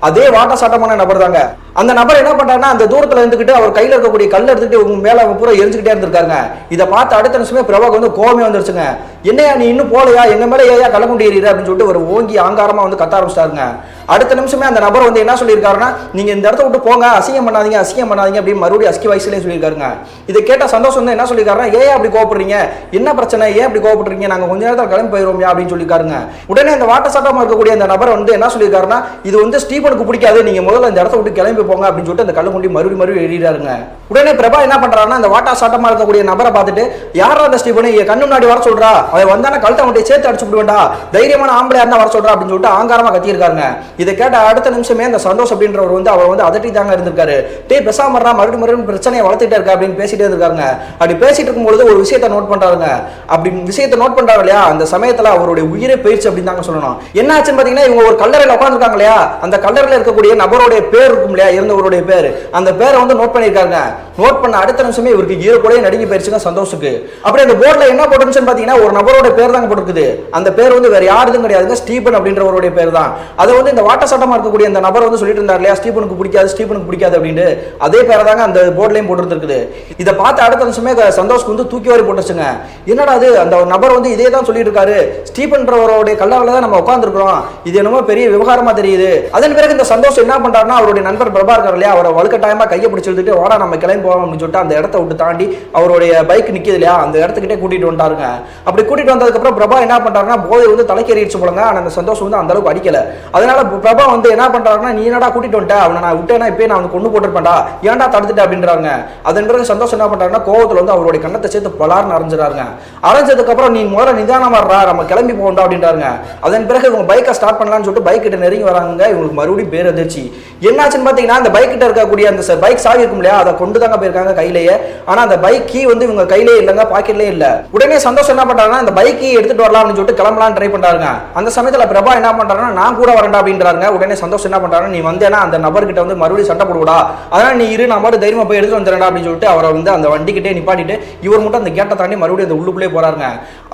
அதே வாட்ட சாட்டமான நபர் தாங்க. அந்த நபர் என்ன பண்றாருன்னா அந்த தூரத்துல இருந்துகிட்டு அவர் கையில இருக்கக்கூடிய கல் எடுத்துக்கிட்டு உங்க மேல அவங்க பூரா எரிஞ்சுக்கிட்டே இருந்திருக்காருங்க. இதை பார்த்து அடுத்த நிமிஷமே பிரபாக்கு வந்து கோவமே வந்துருச்சுங்க. என்னையா நீ இன்னும் போலையா எங்க மேல ஏயா கள்ளக்குண்டி எறிகிற அப்படின்னு சொல்லிட்டு ஒரு ஓங்கி ஆங்காரமா வந்து கத்த ஆரம்பிச்சிட்டாருங்க. அடுத்த நிமிஷமே அந்த நபர் வந்து என்ன சொல்லியிருக்காருன்னா நீங்கள் இந்த இடத்த விட்டு போங்க அசிங்கம் பண்ணாதீங்க அசிங்கம் பண்ணாதீங்க அப்படின்னு மறுபடியும் அஸ்கி வயசுலேயே சொல்லியிருக்காருங்க. இதை கேட்ட சந்தோஷம் வந்து என்ன சொல்லியிருக்காருன்னா ஏன் அப்படி கோவப்படுறீங்க? என்ன பிரச்சனை? ஏன் அப்படி கோவப்படுறீங்க? நாங்கள் கொஞ்ச நேரத்தில் கிளம்பி போயிடுவோம்யா அப்படின்னு சொல்லியிருக்காருங்க. உடனே அந்த வாட்ட சட்டமாக இருக்கக்கூடிய அந்த நபர் வந்து என்ன சொல்லியிருக்காருன்னா இது வந்து ஸ்டீபனுக்கு பிடிக்காது நீங்க முதல்ல இந்த இடத்த விட்டு கிளம்பி போங்க அப்படின்னு சொல்லிட்டு அந்த கல்லு மறுபடியும் மறுபடியும் எழுதிறாருங்க உடனே பிரபா என்ன பண்ணுறாருன்னா அந்த வாட்டா சாட்டமாக இருக்கக்கூடிய நபரை பார்த்துட்டு யாரா அந்த ஸ்டீபன்? கண்ணு முன்னாடி வர சொல்றா. அவன் வந்தான கழுத்தை அவன்கிட்ட சேர்த்து அடிச்சு விடுவேண்டா தைரியமான ஆம்பளை யாருன்னா வர சொல்றா அப்படின்னு சொல்லிட்டு ஆங்காரமாக கத்தியிருக்காருங்க. இதை கேட்ட அடுத்த நிமிஷமே அந்த சந்தோஷ் அப்படின்றவர் வந்து அவர் வந்து அதட்டி தாங்க இருந்திருக்காரு. டே பெசாம இருடா, மறுபடியும் மறுபடியும் பிரச்சனையை வளர்த்துட்டே இருக்கா அப்படின்னு பேசிட்டே இருக்காங்க அப்படி பேசிட்டு இருக்கும்பொழுது ஒரு விஷயத்தை நோட் பண்றாருங்க. அப்படி விஷயத்தை நோட் பண்றாரு இல்லையா? அந்த சமயத்துல அவருடைய உயிரே போயிடுச்சு அப்படின்னு தாங்க சொல்லணும். என்ன ஆச்சுன்னு பாத்தீங்கன்னா இவங்க ஒரு கல்லறையில உட்காந்துருக்காங்க இல்லையா? அந்த கல்லறையில இருக்கக்கூடிய நபருடைய பேர் இருக்கும் இல்லையா? இருந்தவருடைய பேர். அந்த பேரை வந்து நோட் பண்ணியிருக்காங்க நோட் பண்ண அடுத்த நிமிஷமே இவருக்கு ஈர கூட நடுங்கி போயிருச்சுங்க சந்தோஷுக்கு அப்படி அந்த போர்டில் என்ன போட்டுருந்துச்சுன்னு பார்த்தீங்கன்னா ஒரு நபரோட பேர் தாங்க போட்டுருக்குது. அந்த பேர் வந்து வேற யாருதும் கிடையாதுங்க ஸ்டீபன் அப்படின்றவருடைய பேர் தான் அதை வந்து இந்த வாட்ட சட்டமாக இருக்கக்கூடிய அந்த நபர் வந்து சொல்லிட்டு இருந்தார் இல்லையா ஸ்டீபனுக்கு பிடிக்காது ஸ்டீபனுக்கு பிடிக்காது அப்படின்னு அதே பேரை தாங்க அந்த போர்ட்லயும் போட்டுருந்துருக்குது. இதை பார்த்து அடுத்த நிமிஷமே சந்தோஷ்க்கு வந்து தூக்கி வாரி போட்டுச்சுங்க என்னடா அது? அந்த நபர் வந்து இதே தான் சொல்லிட்டு இருக்காரு. ஸ்டீபன்றவருடைய கல்லாவில் தான் நம்ம உட்காந்துருக்குறோம் இது என்னமோ பெரிய விவகாரமா தெரியுது. அதன் பிறகு இந்த சந்தோஷம் என்ன பண்ணுறாருன்னா அவருடைய நண்பர் பிரபா இருக்கார் இல்லையா அவரை வலுக்கட்டாயமாக கையை பிடிச்சி இழுத்துட்டு வாடா நம்ம கிளம்பி போகலாம் அப்படின்னு சொல்லிட்டு அந்த இடத்த விட்டு தாண்டி அவருடைய பைக் நிற்கிது இல்லையா? அந்த இடத்துக்கிட்டே கூட்டிட்டு வந்துட்டாருங்க. அப்படி கூட்டிட்டு வந்ததுக்கப்புறம் பிரபா என்ன பண்ணுறாருன்னா போதை வந்து தலைக்கேறிடுச்சு போலங்க. ஆனால் அந்த சந்தோஷம் வந்து அந்தளவுக்கு அடிக்கல. அதனால பிரபா வந்து என்ன பண்ணுறாருன்னா நீ என்னடா கூட்டிட்டு வந்துட்ட? அவனை நான் விட்டேன்னா இப்பயே நான் வந்து கொண்டு போட்டுருப்பேன்டா. ஏன்டா தடுத்துட்டு? அப்படின்றாங்க அதன் பிறகு சந்தோஷம் என்ன பண்றாருன்னா கோவத்தில் வந்து அவருடைய கண்ணத்தை சேர்த்து பலார்னு அரைஞ்சிடாருங்க அரைஞ்சதுக்கப்புறம் நீ முதல்ல நிதானமா இருடா நம்ம கிளம்பி போகண்டா அப்படின்றாருங்க. அதன் பிறகு இவங்க பைக்கை ஸ்டார்ட் பண்ணலாம்னு சொல்லிட்டு பைக் கிட்ட நெருங்கி வராங்க இவங்களுக்கு மறுபடியும் பேர் அதிர்ச்சி என்னாச்சுன்னு பார்த்தீங்கன்னா அந்த பைக் கிட்ட இருக்கக்கூடிய அந்த பைக் சாவி இருக்கும் இல்லையா? அதை கொண்டு தாங்க போயிருக்காங்க கையிலேயே. ஆனால் அந்த பைக் கீ வந்து இவங்க கையிலே இல்லைங்க பாக்கெட்லேயே இல்லை. உடனே சந்தோஷம் என்ன பண்ணுறாங்கன்னா அந்த பைக் கீ எடுத்துட்டு வரலாம் அப்படின்னு சொல்லிட்டு கிளம்பலாம் ட்ரை பண்ணுறாங்க அந்த சமயத்தில் பிரபா என்ன பண்ணுறாங்கன்னா நான் கூட வரேன்டா அப்படின்றாங்க உடனே சந்தோஷம் என்ன பண்றாங்கன்னா நீ வந்தேன்னா அந்த நபர்கிட்ட வந்து மறுபடியும் சண்டை போடுவா அதனால் நீ இரு நான் மட்டும் தைரியமா போய் எடுத்து வந்துடுறேன் அப்படின்னு சொல்லிட்டு அவரை வந்து அந்த வண்டிக்கிட்டே நிப்பாட்டிட்டு இவர் மட்டும் அந்த கேட்டை தாண்டி மறுபடியும் அந்த உள்ளுக்குள்ளே போகிறாங்க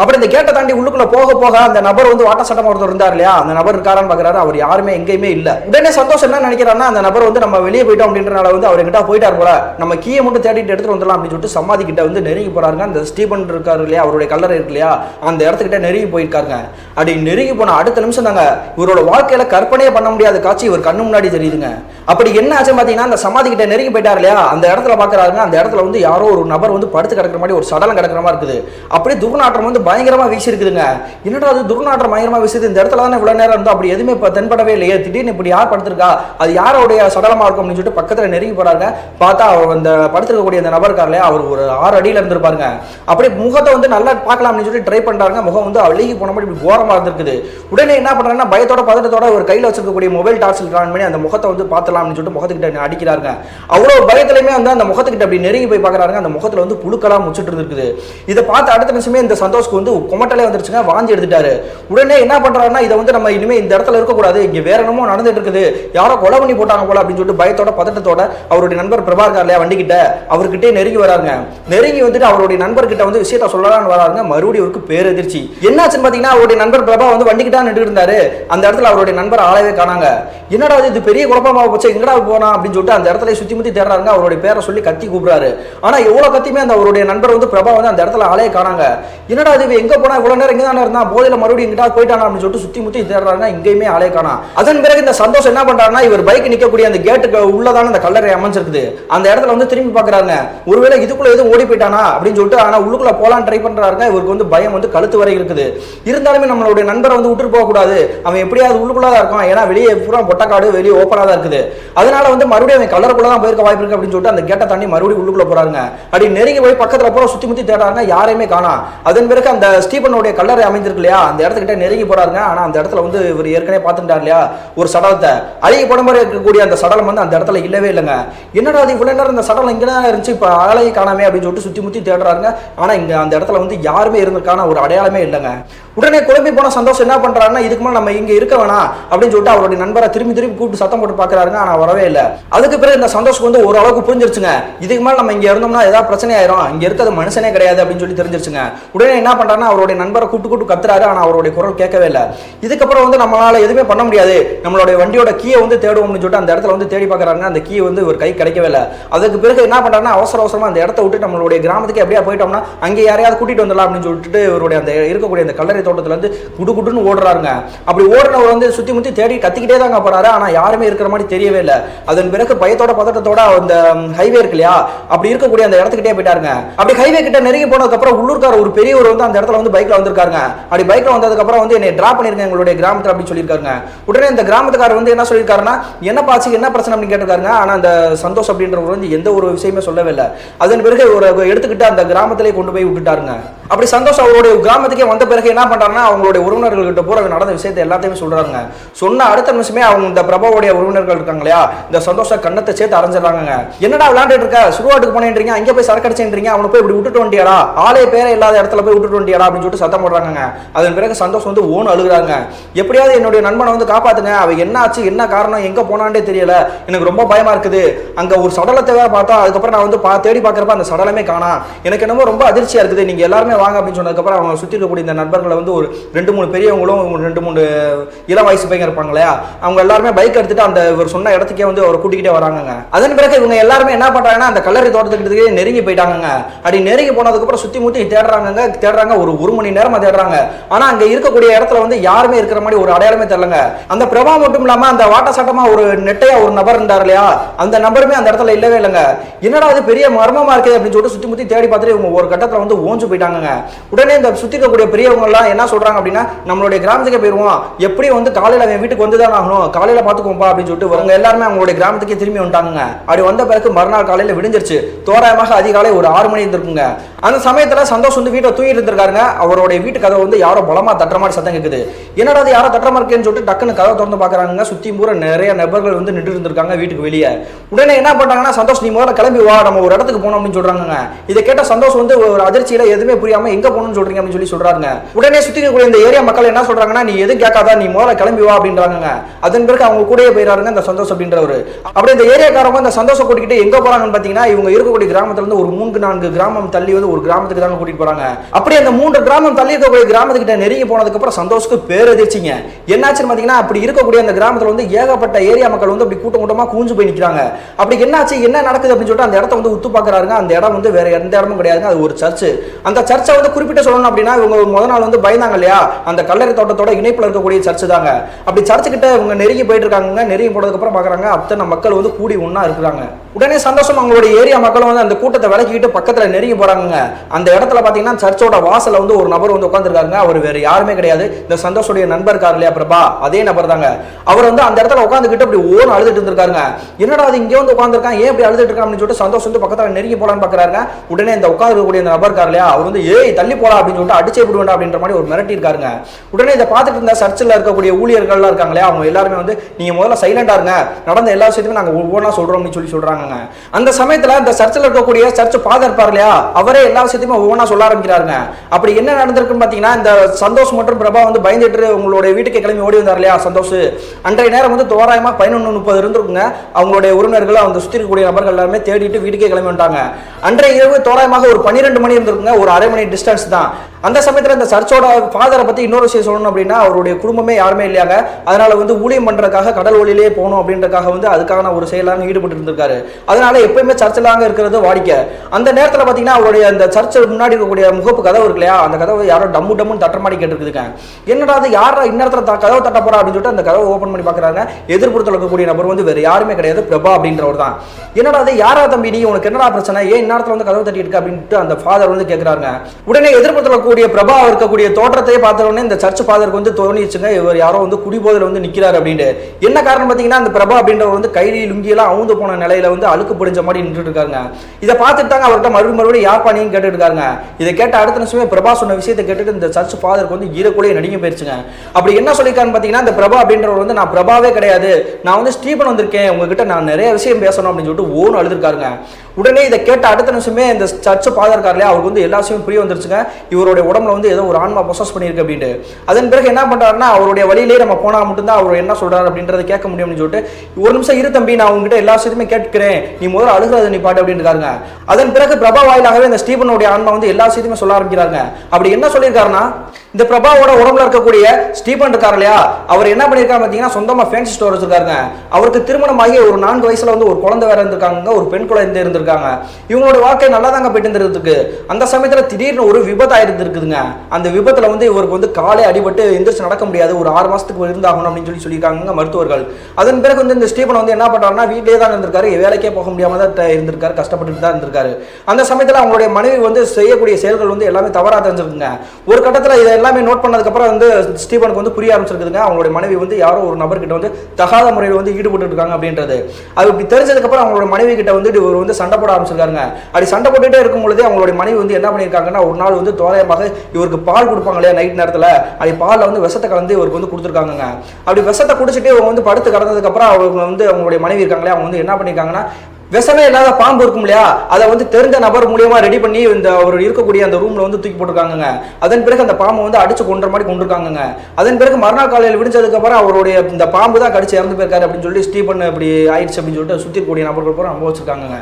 அப்படி இந்த கேட்டை தாண்டி உள்ளுக்குள்ளே போக போக அந்த நபர் வந்து வாட்ட சட்டம் ஒருத்தர் இருந்தார் இல்லையா? அந்த நபர் இருக்காரான்னு பார்க்குறாரு அவர் யாருமே எங்கேயுமே இல்லை. உடனே சந்தோஷம் என்ன நினைக்கிறாருன்னா அந்த நபர் வந்து நம்ம வெளியே போயிட்டோம் அப்படின்றனால வந்து அவர் எங்கிட்ட போயிட்டார் போல. நம்ம கீ கீயை மட்டும் தேடிட்டு எடுத்துட்டு வந்துடலாம் அப்படின்னு சொல்லிட்டு சமாதிக்கிட்ட வந்து நெருங்கி போறாங்க அந்த ஸ்டீபன் இருக்காரு இல்லையா? அவருடைய கல்லறை இருக்கு இல்லையா? அந்த இடத்துக்கிட்ட நெருங்கி போயிருக்காருங்க. அப்படி நெருங்கி போன அடுத்த நிமிஷம் தாங்க இவரோட வாழ்க்கையில கற்பனையே பண்ண முடியாத காட்சி இவர் கண்ணு முன்னாடி தெரியுதுங்க. அப்படி என்ன ஆச்சு பார்த்தீங்கன்னா அந்த சமாதி கிட்ட நெருங்கி போயிட்டார் இல்லையா? அந்த இடத்துல பாக்குறாருங்க. அந்த இடத்துல வந்து யாரோ ஒரு நபர் வந்து படுத்து கிடக்குற மாதிரி ஒரு சடலம் கிடக்கிற மாதிரி இருக்குது. அப்படியே துர்நாற்றம் வந்து பயங்கரமாக வீசிருக்குதுங்க என்னடா அது துர்நாற்றம் பயங்கரமாக வீசுது? இந்த இடத்துல தானே இவ்வளோ நேரம் இருந்தோம். அப்படி எதுவுமே இப்போ தென்படவே இல்லையே. திடீர்னு இப்படி யார் படுத்திருக்கா? அது யாரோடைய சடலமாக இருக்கும் அப்படின்னு சொல்லிட்டு பக்கத்தில் நெருங்கி போகிறாங்க பார்த்தா அவர் அந்த படுத்திருக்கக்கூடிய அந்த நபர் இருக்கார் இல்லையா? அவர் ஒரு ஆறு அடியில் இருந்திருப்பாருங்க. அப்படியே முகத்தை வந்து நல்லா பார்க்கலாம் அப்படின்னு சொல்லி ட்ரை பண்ணுறாங்க முகம் வந்து அழுகி போன மாதிரி இப்படி ஓரமாக இருந்திருக்குது. உடனே என்ன பண்ணுறாங்கன்னா பயத்தோட பதட்டத்தோட ஒரு கையில் வச்சிருக்கக்கூடிய மொபைல் டார்ச்சில் ஆன் பண்ணி அந்த முகத்தை வந்து பார்த்தலாம் அப்படின்னு சொல்லிட்டு முகத்துக்கிட்ட அடிக்கிறாருங்க அவ்வளோ பயத்திலுமே வந்து அந்த முகத்துக்கிட்ட அப்படி நெருங்கி போய் பார்க்குறாருங்க அந்த முகத்தில் வந்து புழுக்கெல்லாம் முச்சிட்டு இருக்குது இதை பார்த்து அடுத்த நிமிஷமே இந்த சந்தோஷ்க்கு வந்து குமட்டலே வந்துருச்சுங்க. வாந்தி எடுத்துட்டாரு. உடனே என்ன பண்ணுறாருன்னா இதை வந்து நம்ம இனிமேல் இந்த இடத்துல இருக்கக்கூடாது. இங்கே வேற என்னமோ நடந்துட்டு இருக்குது. யாரோ கொலை பண்ணி போட்டாங்க போல அப்படின்னு சொல்லிட்டு பயத்தோட பதட்டத்தோட அவருடைய நண்பர் பிரபாகர் இல்லையா வண்டிக்கிட்ட அவர்கிட்டே நெருங்கி வராங்க. நெருங்கி வந்துட்டு அவருடைய நண்பர்கிட்ட வந்து விஷயத்த சொல்லலாம்னு வராருங்க. மறுபடியும் அவருக்கு பேரதிர்ச்சி என்னாச்சுன்னு பார்த்தீங்கன்னா அவருடைய நண்பர் பிரபா வந்து வண்டிக்கிட்டா நின்று இருந்தாரு. அந்த இடத்துல அவருடைய நண்பர் ஆளவே காணாங்க. என்னடா இது, பெரிய குழப்பமாக போச்சு எங்கடா போனா அப்படின்னு சொல்லிட்டு அந்த இடத்துல சுத்தி முத்தி தேடுறாங்க அவருடைய பேரை சொல்லி கத்தி கூப்பிடுறாரு. ஆனா எவ்வளவு கத்தியுமே அந்த அவருடைய நண்பர் வந்து பிரபா வந்து அந்த இடத்துல ஆளே காணாங்க. என்னடா இது எங்க போனா இவ்வளவு நேரம் இங்க தானே இருந்தா போதையில மறுபடியும் எங்கிட்ட போயிட்டானா அப்படின்னு சொல்லிட்டு சுத்தி முத்தி தேடுறாங்க இங்கேயுமே ஆளே காணா. அதன் பிறகு இந்த சந்தோஷம் என்ன பண்றாருன்னா இவர் பைக் நிக்கக்கூடிய அந்த கேட்டுக்கு உள்ளதான அந்த கல்லறை அமைஞ்சிருக்குது. அந்த இடத்துல வந்து திரும்பி பாக்குறாங்க ஒருவேளை இதுக்குள்ள எதுவும் ஓடி போயிட்டானா அப்படின்னு சொல்லிட்டு ஆனா உள்ளுக்குள்ள போகலான்னு ட்ரை பண்றாருங்க. இவருக்கு வந்து பயம் வந்து கழுத்து வரை இருக்குது. இருந்தாலுமே நம்மளுடைய நண்பரை வந்து விட்டுட்டு போக கூடாது அவன் எப்படியாவது உள்ளுக்குள்ள தான் இருக்கான். ஏன்னா வெளியே பூரா பொட்டக்காடு வெளியே ஓப்பனா தான் இருக்குது. அதனால வந்து மறுபடியும் அவன் கலருக்குள்ள தான் போயிருக்க வாய்ப்பு இருக்கு அப்படின்னு சொல்லிட்டு அந்த கேட்டை தாண்டி மறுபடியும் உள்ளுக்குள்ள போறாங்க அப்படி நெருங்கி போய் பக்கத்துல போற சுத்தி முத்தி தேடுறாங்க யாரையுமே காணா. அதன் பிறகு அந்த ஸ்டீபனுடைய கல்லறை அமைந்திருக்கு இல்லையா? அந்த இடத்துக்கிட்ட நெருங்கி போறாருங்க. ஆனா அந்த இடத்துல வந்து இவர் ஏற்கனவே பார்த்துட்டார் இல்லையா? ஒரு சடலத்தை. அழகி போன மாதிரி இருக்கக்கூடிய அந்த சடலம் வந்து அந்த இடத்துல இல்லவே இல்லைங்க. என்னடா அது இவ்வளவு நேரம் இந்த சடலம் இங்கே தான் இருந்துச்சு இப்போ ஆளையை காணாமே அப்படின்னு சொல்லிட்டு சுத்தி முத்தி தேடுறாங்க ஆனா இங்க அந்த இடத்துல வந்து யாருமே இருந்திருக்கான ஒரு அடையாளமே இல்லைங்க. உடனே குழம்பி போன சந்தோஷம் என்ன பண்றாருன்னா இதுக்கு மேல நம்ம இங்க இருக்க வேணாம் அப்படின்னு சொல்லிட்டு அவருடைய நண்பரை திரும்பி திரும்பி கூப்பிட்டு சத்தம் போட்டு பாக்குறாருங்க. நான் வரவே இல்லை. அதுக்கு பிறகு இந்த சந்தோஷம் வந்து ஓரளவுக்கு புரிஞ்சிருச்சுங்க. இதுக்கு மேல நம்ம இங்க இருந்தோம்னா ஏதாவது பிரச்சனை ஆயிரும் இங்க இருக்கிறது மனுஷனே கிடையாது அப்படின்னு சொல்லி தெரிஞ்சிருச்சுங்க. உடனே என்ன பண்றாருன்னா அவருடைய நண்பரை கூப்பிட்டு கூப்பிட்டு கத்துறாரு. ஆனா அவருடைய குரல் கேட்கவே இல்லை. இதுக்கப்புறம் வந்து நம்மளால எதுவுமே பண்ண முடியாது. நம்மளுடைய வண்டியோட கீயை வந்து தேடுவோம்னு சொல்லிட்டு அந்த இடத்துல வந்து தேடி பார்க்கறாங்க அந்த கீ வந்து ஒரு கை கிடைக்கவே இல்லை. அதுக்கு பிறகு என்ன பண்றாருன்னா அவசர அவசரமாக அந்த இடத்த விட்டு நம்மளுடைய கிராமத்துக்கு எப்படியா போயிட்டோம்னா அங்கே யாரையாவது கூட்டிட்டு வந்துடலாம் அப்படின்னு சொல்லிட்டு இவருடைய அந்த இருக்கக்கூடிய அந்த கல்லறை தோட்டத்துல வந்து குடு குடுன்னு ஓடுறாருங்க. அப்படி ஓடுறவர் வந்து சுத்தி முத்தி தேடி கத்திக்கிட்டே தாங்க போகிறாரு ஆனா யாருமே இருக்கிற மாதிரி முடியவே இல்லை அதன் பிறகு பயத்தோட பதட்டத்தோட அந்த ஹைவே இருக்கு இல்லையா? அப்படி இருக்கக்கூடிய அந்த இடத்துக்கிட்டே போயிட்டாருங்க. அப்படி ஹைவே கிட்ட நெருங்கி போனதுக்கு அப்புறம் உள்ளூர்கார ஒரு பெரியவர் வந்து அந்த இடத்துல வந்து பைக்ல வந்திருக்காருங்க. அப்படி பைக்ல வந்ததுக்கு அப்புறம் வந்து என்னை டிராப் பண்ணிருங்க எங்களுடைய கிராமத்தில் அப்படின்னு சொல்லியிருக்காருங்க. உடனே இந்த கிராமத்துக்காரர் வந்து என்ன சொல்லியிருக்காருன்னா என்ன பாச்சு என்ன பிரச்சனை? அப்படின்னு கேட்டிருக்காருங்க. ஆனா அந்த சந்தோஷ் அப்படின்றவர் வந்து எந்த ஒரு விஷயமே சொல்லவே இல்லை அதன் பிறகு ஒரு எடுத்துக்கிட்டு அந்த கிராமத்திலே கொண்டு போய் விட்டுட்டாருங்க. அப்படி சந்தோஷ் அவருடைய கிராமத்துக்கே வந்த பிறகு என்ன பண்றாருன்னா அவங்களுடைய உறவினர்கள்கிட்ட பூரா நடந்த விஷயத்தை எல்லாத்தையுமே சொல்றாங்க சொன்ன அடுத்த நிமிஷமே அவங்க இந்த பிரபாவுடைய உறவினர்கள் இருக்காங்க. இல்லையா? இந்த சந்தோஷ கண்ணத்தை சேர்த்து அரைஞ்சிடறாங்க என்னடா விளையாண்டுட்டு இருக்க? சுடுகாட்டுக்கு போனேன்றீங்க அங்கே போய் சரக்கு அடிச்சேன்றீங்க அவனை போய் இப்படி விட்டுட்டு வண்டியாடா? ஆளே பேரே இல்லாத இடத்துல போய் விட்டுட்டு வண்டியாடா அப்படின்னு சொல்லிட்டு சத்தம் போடுறாங்க அதன் பிறகு சந்தோஷம் வந்து ஓன் அழுகுறாங்க. எப்படியாவது என்னுடைய நண்பனை வந்து காப்பாத்துங்க அவன் என்ன ஆச்சு என்ன காரணம் எங்க போனான்டே தெரியல. எனக்கு ரொம்ப பயமா இருக்குது. அங்க ஒரு சடலத்தை வேற பார்த்தா அதுக்கப்புறம் நான் வந்து பா தேடி பாக்குறப்ப அந்த சடலமே காணா. எனக்கு என்னமோ ரொம்ப அதிர்ச்சியா இருக்குது. நீங்க எல்லாருமே வாங்க அப்படின்னு சொன்னதுக்கப்புறம் அவங்க சுத்தி இருக்கக்கூடிய இந்த நண்பர்களை வந்து ஒரு ரெண்டு மூணு பெரியவங்களும் ரெண்டு மூணு இளம் வயசு பையன் இருப்பாங்க இல்லையா? அவங்க எல்லாருமே பைக் எடுத்துட்டு அந்த இவர் சொன்ன இடத்துக்கே வந்து அவரை கூட்டிக்கிட்டே வராங்க அதன் பிறகு இவங்க எல்லாருமே என்ன பண்றாங்கன்னா அந்த கல்லறை தோட்டத்துக்கு நெருங்கி போயிட்டாங்க அப்படி நெருங்கி போனதுக்கு அப்புறம் சுத்தி முத்தி தேடுறாங்க தேடுறாங்க ஒரு ஒரு மணி நேரமா தேடுறாங்க. ஆனா அங்க இருக்கக்கூடிய இடத்துல வந்து யாருமே இருக்கிற மாதிரி ஒரு அடையாளமே தெரியலங்க. அந்த பிரபா மட்டும் இல்லாம அந்த வாட்ட சட்டமா ஒரு நெட்டையா ஒரு நபர் இருந்தார் இல்லையா? அந்த நபருமே அந்த இடத்துல இல்லவே இல்லைங்க. என்னடா அது பெரிய மர்மமா இருக்குது அப்படின்னு சொல்லிட்டு சுத்தி முத்தி தேடி பார்த்துட்டு இவங்க ஒரு கட்டத்துல வந்து ஓஞ்சு போயிட்டாங்க உடனே இந்த சுத்தி இருக்கக்கூடிய பெரியவங்க எல்லாம் என்ன சொல்றாங்க அப்படின்னா நம்மளுடைய கிராமத்துக்கே போயிருவோம். எப்படி வந்து காலையில அவன் வீட்டுக்கு வந்து தான் ஆகணும். காலையில பாத்துக்கோப்பா அப்படின்னு சொல்லிட்டு வருங்க எல்லாருமே அவங்களுடைய கிராமத்துக்கே திரும்பி வந்துட்டாங்க அப்படி வந்த பிறகு மறுநாள் காலையில் விடிஞ்சிருச்சு. தோராயமாக அதிகாலை ஒரு ஆறு மணி இருந்திருக்குங்க அந்த சமயத்தில் சந்தோஷ் வந்து வீட்டை தூங்கிட்டு இருந்திருக்காருங்க. அவருடைய வீட்டு கதவை வந்து யாரோ பலமாக தட்டுற மாதிரி சத்தம் கேட்குது என்னடா அது யாரோ தட்டுற மாதிரி இருக்கேன்னு சொல்லிட்டு டக்குன்னு கதவை திறந்து பார்க்குறாங்க சுத்தி பூரா நிறைய நபர்கள் வந்து நின்று இருந்திருக்காங்க வீட்டுக்கு வெளியே. உடனே என்ன பண்ணுறாங்கன்னா சந்தோஷ் நீ முதல்ல கிளம்பி வா நம்ம ஒரு இடத்துக்கு போனோம் அப்படின்னு சொல்கிறாங்க இதை கேட்ட சந்தோஷ் வந்து ஒரு அதிர்ச்சியில் எதுவுமே புரியாமல் எங்கே போகணும்னு சொல்கிறீங்க அப்படின்னு சொல்லி சொல்கிறாங்க உடனே சுற்றி இருக்கக்கூடிய இந்த ஏரியா மக்கள் என்ன சொல்கிறாங்கன்னா நீ எதுவும் கேட்காதா நீ முதல்ல கிளம்பி வா அப்படின்றாங்க அதன் பிறகு அவங்க கூடயே போயிறாருங்க. இந்த சந்தோஷ் அப்படின்றவர். அப்படி இந்த ஏரியாக்காரங்க அந்த சந்தோஷம் கூட்டிக்கிட்டு எங்க போறாங்கன்னு பாத்தீங்கன்னா இவங்க இருக்கக்கூடிய கிராமத்துல இருந்து ஒரு மூன்று நான்கு கிராமம் தள்ளி வந்து ஒரு கிராமத்துக்கு தாங்க கூட்டிட்டு போறாங்க. அப்படி அந்த மூன்று கிராமம் தள்ளி இருக்கக்கூடிய கிராமத்துக்கிட்ட நெருங்கி போனதுக்கு அப்புறம் சந்தோஷ்க்கு பேரதிர்ச்சிங்க என்னாச்சுன்னு பாத்தீங்கன்னா அப்படி இருக்கக்கூடிய அந்த கிராமத்துல வந்து ஏகப்பட்ட ஏரியா மக்கள் வந்து அப்படி கூட்டம் கூட்டமா கூஞ்சு போய் நிக்கிறாங்க. அப்படி என்னாச்சு என்ன நடக்குது அப்படின்னு சொல்லிட்டு அந்த இடத்த வந்து உத்து பாக்குறாருங்க. அந்த இடம் வந்து வேற எந்த இடமும் கிடையாதுங்க. அது ஒரு சர்ச் அந்த சர்ச்சை வந்து குறிப்பிட்டு சொல்லணும் அப்படின்னா இவங்க முத நாள் வந்து பயந்தாங்க இல்லையா? அந்த கல்லறை தோட்டத்தோட இணைப்புல இருக்கக்கூடிய சர்ச் தாங்க. அப்படி சர்ச்சுக்கிட்ட இவங்க நெருங்கி போயிட்டு இருக்காங்க நெருங்கி போனதுக்கு அப்புறம் பார்க்குறாங்க அத்தனை மக்கள் வந்து கூடி ஒன்றா இருக்கிறாங்க. உடனே சந்தோஷம் அவங்களுடைய ஏரியா மக்களும் வந்து அந்த கூட்டத்தை விலக்கிட்டு பக்கத்துல நெருங்கி போறாங்க அந்த இடத்துல பாத்தீங்கன்னா சர்ச்சோட வாசல்ல வந்து ஒரு நபர் வந்து உட்காந்துருக்காங்க அவர் வேற யாருமே கிடையாது. இந்த சந்தோஷுடைய நண்பர் இருக்கார் இல்லையா பிரபா? அதே நபர் தாங்க. அவர் வந்து அந்த இடத்துல உட்காந்துக்கிட்டு அப்படி ஓன் அழுதுட்டு இருந்திருக்காருங்க. என்னடா அது இங்கே வந்து உட்காந்துருக்கான் ஏன் இப்படி அழுதுட்டு இருக்கான் அப்படின்னு சொல்லிட்டு சந்தோஷம் வந்து பக்கத்துல நெருங்கி போலான்னு பாக்குறாங்க உடனே இந்த உட்காந்துருக்கக்கூடிய அந்த நபர் இருக்கார் இல்லையா அவர் வந்து ஏய் தள்ளி போலாம் அப்படின்னு சொல்லிட்டு அடிச்சே விடுவேண்டா அப்படின்ற மாதிரி ஒரு மிரட்டி இருக்காருங்க. உடனே இதை பார்த்துட்டு இருந்த சர்ச்சில் இருக்கக்கூடிய ஊழியர்கள்லாம் இருக்காங்க இல்லையா அவங்க எல்லாருமே வந்து நீங்க முதல்ல சைலண்டா இருங்க. நடந்த எல்லா விஷயத்தையும் நாங்க ஒவ்வொன்றா சொல்றோம் அப்படின்னு சொல்லி சொல்றாங்க அந்த சமயத்துல இந்த சர்ச்சில் இருக்கக்கூடிய சர்ச் ஃபாதர் இருப்பார் இல்லையா அவரே எல்லா விஷயத்தையுமே ஒவ்வொன்றா சொல்ல ஆரம்பிக்கிறாருங்க. அப்படி என்ன நடந்திருக்குன்னு பாத்தீங்கன்னா இந்த சந்தோஷ் மற்றும் பிரபா வந்து பயந்துட்டு உங்களுடைய வீட்டுக்கு கிளம்பி ஓடி வந்தார் இல்லையா சந்தோஷ்? அன்றைய நேரம் வந்து தோராயமா பதினொன்று முப்பது இருந்திருக்குங்க. அவங்களுடைய உறவினர்கள் அந்த சுத்தி இருக்கக்கூடிய நபர்கள் எல்லாருமே தேடிட்டு வீட்டுக்கே கிளம்பி வந்துட்டாங்க. அன்றைய இரவு தோராயமாக ஒரு பன்னிரெண்டு மணி இருந்திருக்குங்க. ஒரு அரை மணி டிஸ்டன்ஸ் தான். அந்த சமயத்தில் இந்த சர்ச்சோட ஃபாதரை பற்றி இன்னொரு விஷயம் சொல்லணும் அப்படின்னா அவருடைய குடும்பமே யாருமே இல்லையாங்க. அதனால வந்து ஊழியம் பண்ணுறதுக்காக கடல் ஒளியிலே போகணும் அப்படின்றக்காக வந்து அதுக்கான ஒரு செயலாக ஈடுபட்டு இருந்திருக்காரு அதனால எப்பயுமே சர்ச்சிலாங்க இருக்கிறது வாடிக்கை. அந்த நேரத்தில் பார்த்தீங்கன்னா அவருடைய அந்த சர்ச் முன்னாடி இருக்கக்கூடிய முகப்பு கதவு இருக்கு இல்லையா? அந்த கதவை யாரோ டம்மு டம்முன்னு தட்டமாடி மாதிரி கேட்டுருக்குதுங்க. என்னடா அது யாரா இந்நேரத்துல த- கதவு தட்ட போறா அப்படின்னு சொல்லிட்டு அந்த கதவை ஓப்பன் பண்ணி பார்க்குறாங்க எதிர்ப்புறத்தில் இருக்கக்கூடிய நபர் வந்து வேறு யாருமே கிடையாது. பிரபா அப்படின்றவர் தான். என்னடா அது யாரா தம்பி நீ? உனக்கு என்னடா பிரச்சனை? ஏன் இந்நேரத்தில் வந்து கதவு தட்டி இருக்கு அப்படின்ட்டு அந்த ஃபாதர் வந்து கேட்குறாங்க உடனே எதிர்ப்புறத்தில் இருக்கக்கூடிய பிரபா இருக்கக்கூடிய தோற்றத்தையே பார்த்தோன்னே இந்த சர்ச் ஃபாதருக்கு வந்து தோணிச்சுங்க இவர் யாரோ வந்து குடிபோதையில் வந்து நிற்கிறார் அப்படின்ட்டு. என்ன காரணம் பார்த்தீங்கன்னா அந்த பிரபா அப்படின்றவர் வந்து கைலி லுங்கியெல்லாம் அவுந்து போன நிலையில வந்து அழுக்கு பிடிஞ்ச மாதிரி நின்றுட்டு இருக்காங்க இதை பார்த்துட்டு தாங்க அவர்கிட்ட மறுபடியும் மறுபடியும் யார் பாணியும் கேட்டுட்டு இருக்காங்க இதை கேட்ட அடுத்த நிமிஷமே பிரபா சொன்ன விஷயத்தை கேட்டுட்டு இந்த சர்ச் ஃபாதருக்கு வந்து ஈரக்குள்ளே நடிங்க போயிருச்சுங்க. அப்படி என்ன சொல்லியிருக்காருன்னு பார்த்தீங்கன்னா இந்த பிரபா அப்படின்றவர் வந்து நான் பிரபாவே கிடையாது. நான் வந்து ஸ்டீபன் வந்திருக்கேன். உங்ககிட்ட நான் நிறைய விஷயம் பேசணும் அப்படின்னு சொல்லிட்டு ஓன் அழுதுருக்காருங்க. உடனே இதை கேட்ட அடுத்த நிமிஷமே இந்த சர்ச் ஃபாதர் அவருக்கு வந்து எல்லா விஷயமும் புரிய வந்துருச்சுங்க. இவருடைய உடம்புல வந்து ஏதோ ஒரு ஆன்மா பொசஸ் பண்ணியிருக்கு அப்படின்ட்டு. அதன் பிறகு என்ன பண்ணுறாருன்னா அவருடைய வழியிலே நம்ம போனால் மட்டும்தான் அவர் என்ன சொல்கிறார் அப்படின்றத கேட்க முடியும் அப்படின்னு சொல்லிட்டு ஒரு நிமிஷம் இரு தம்பி நான் உங்ககிட்ட எல்லா விஷயத்தையுமே கேட்கிறேன் நீ முதல்ல அழுகிறது நீ பாட்டு அப்படின்னு அதன் பிறகு பிரபா வாயிலாகவே இந்த ஸ்டீபனுடைய ஆன்மா வந்து எல்லா விஷயத்தையுமே சொல்ல ஆரம்பிக்கிறாங்க அப்படி என்ன சொல்லியிருக்காருன்னா இந்த பிரபாவோட உடம்புல இருக்கக்கூடிய ஸ்டீபன் இருக்கார் இல்லையா? அவர் என்ன பண்ணியிருக்காரு பார்த்தீங்கன்னா சொந்தமாக ஃபேன்சி ஸ்டோர் வச்சிருக்காருங்க. அவருக்கு திருமணமாகி ஒரு நான்கு வயசுல வந்து ஒரு குழந்தை வேற இருந்திருக்காங்க. ஒரு பெண் குழந்தை இருந்திருக்காங்க. இவங்களோட வாழ்க்கை நல்லா தாங்க போயிட்டு இருந்திருக்கு அந்த சமயத்தில் திடீர்னு ஒரு விபத்து ஆயிருந்திருக்குதுங்க. அந்த விபத்துல வந்து இவருக்கு வந்து காலை அடிபட்டு எந்திரிச்சு நடக்க முடியாது. ஒரு ஆறு மாசத்துக்கு இருந்தாகணும் அப்படின்னு சொல்லி சொல்லியிருக்காங்க மருத்துவர்கள். அதன் பிறகு வந்து இந்த ஸ்டீபன் வந்து என்ன பண்ணுறாருன்னா வீட்டிலே தான் இருந்திருக்காரு. வேலைக்கே போக முடியாம தான் இருந்திருக்காரு. கஷ்டப்பட்டு தான் இருந்திருக்காரு. அந்த சமயத்தில் அவங்களுடைய மனைவி வந்து செய்யக்கூடிய செயல்கள் வந்து எல்லாமே தவறாக தெரிஞ்சிருக்குங்க. ஒரு கட்டத்தில் இதை எல்லாமே நோட் பண்ணதுக்கப்புறம் வந்து ஸ்டீபனுக்கு வந்து புரிய ஆரம்பிச்சிருக்குதுங்க. அவங்களுடைய மனைவி வந்து யாரோ ஒரு நபர்கிட்ட வந்து தகாத முறையில் வந்து ஈடுபட்டு இருக்காங்க அப்படின்றது. அது இப்படி தெரிஞ்சதுக்கு அப்புறம் அவங்களோட மனைவி கிட்ட வந்து இவர் வந்து சண்டை போட ஆரம்பிச்சிருக்காங்க அப்படி சண்டை போட்டுட்டே இருக்கும் பொழுதே அவங்களுடைய மனைவி வந்து என்ன பண்ணியிருக்காங்கன்னா ஒரு நாள் வந்து தோராயமாக இவருக்கு பால் கொடுப்பாங்க இல்லையா நைட் நேரத்தில். அப்படி பாலில் வந்து விஷத்தை கலந்து இவருக்கு வந்து கொடுத்துருக்காங்க அப்படி விஷத்தை குடிச்சிட்டு இவங்க வந்து படுத்து கடந்ததுக்கப்புறம் அவங்க வந்து அவங்களுடைய மனைவி இருக்காங்களே அவங்க வந்து என்ன பண்ணியிருக்காங்கன்னா விஷமே இல்லாத பாம்பு இருக்கும் இல்லையா அதை வந்து தெரிஞ்ச நபர் மூலியமா ரெடி பண்ணி இந்த அவர் இருக்கக்கூடிய அந்த ரூம்ல வந்து தூக்கி போட்டிருக்காங்க அதன் பிறகு அந்த பாம்பை வந்து அடிச்சு கொன்ற மாதிரி கொண்டிருக்காங்க அதன் பிறகு மறுநாள் காலையில் விடிஞ்சதுக்கு அப்புறம் அவருடைய இந்த பாம்பு தான் கடிச்சு இறந்து போயிருக்காரு அப்படின்னு சொல்லி ஸ்டீபன் இப்படி ஆயிடுச்சு அப்படின்னு சொல்லிட்டு சுத்தி இருக்கக்கூடிய நபர்கள் அனுபவிச்சிருக்காங்க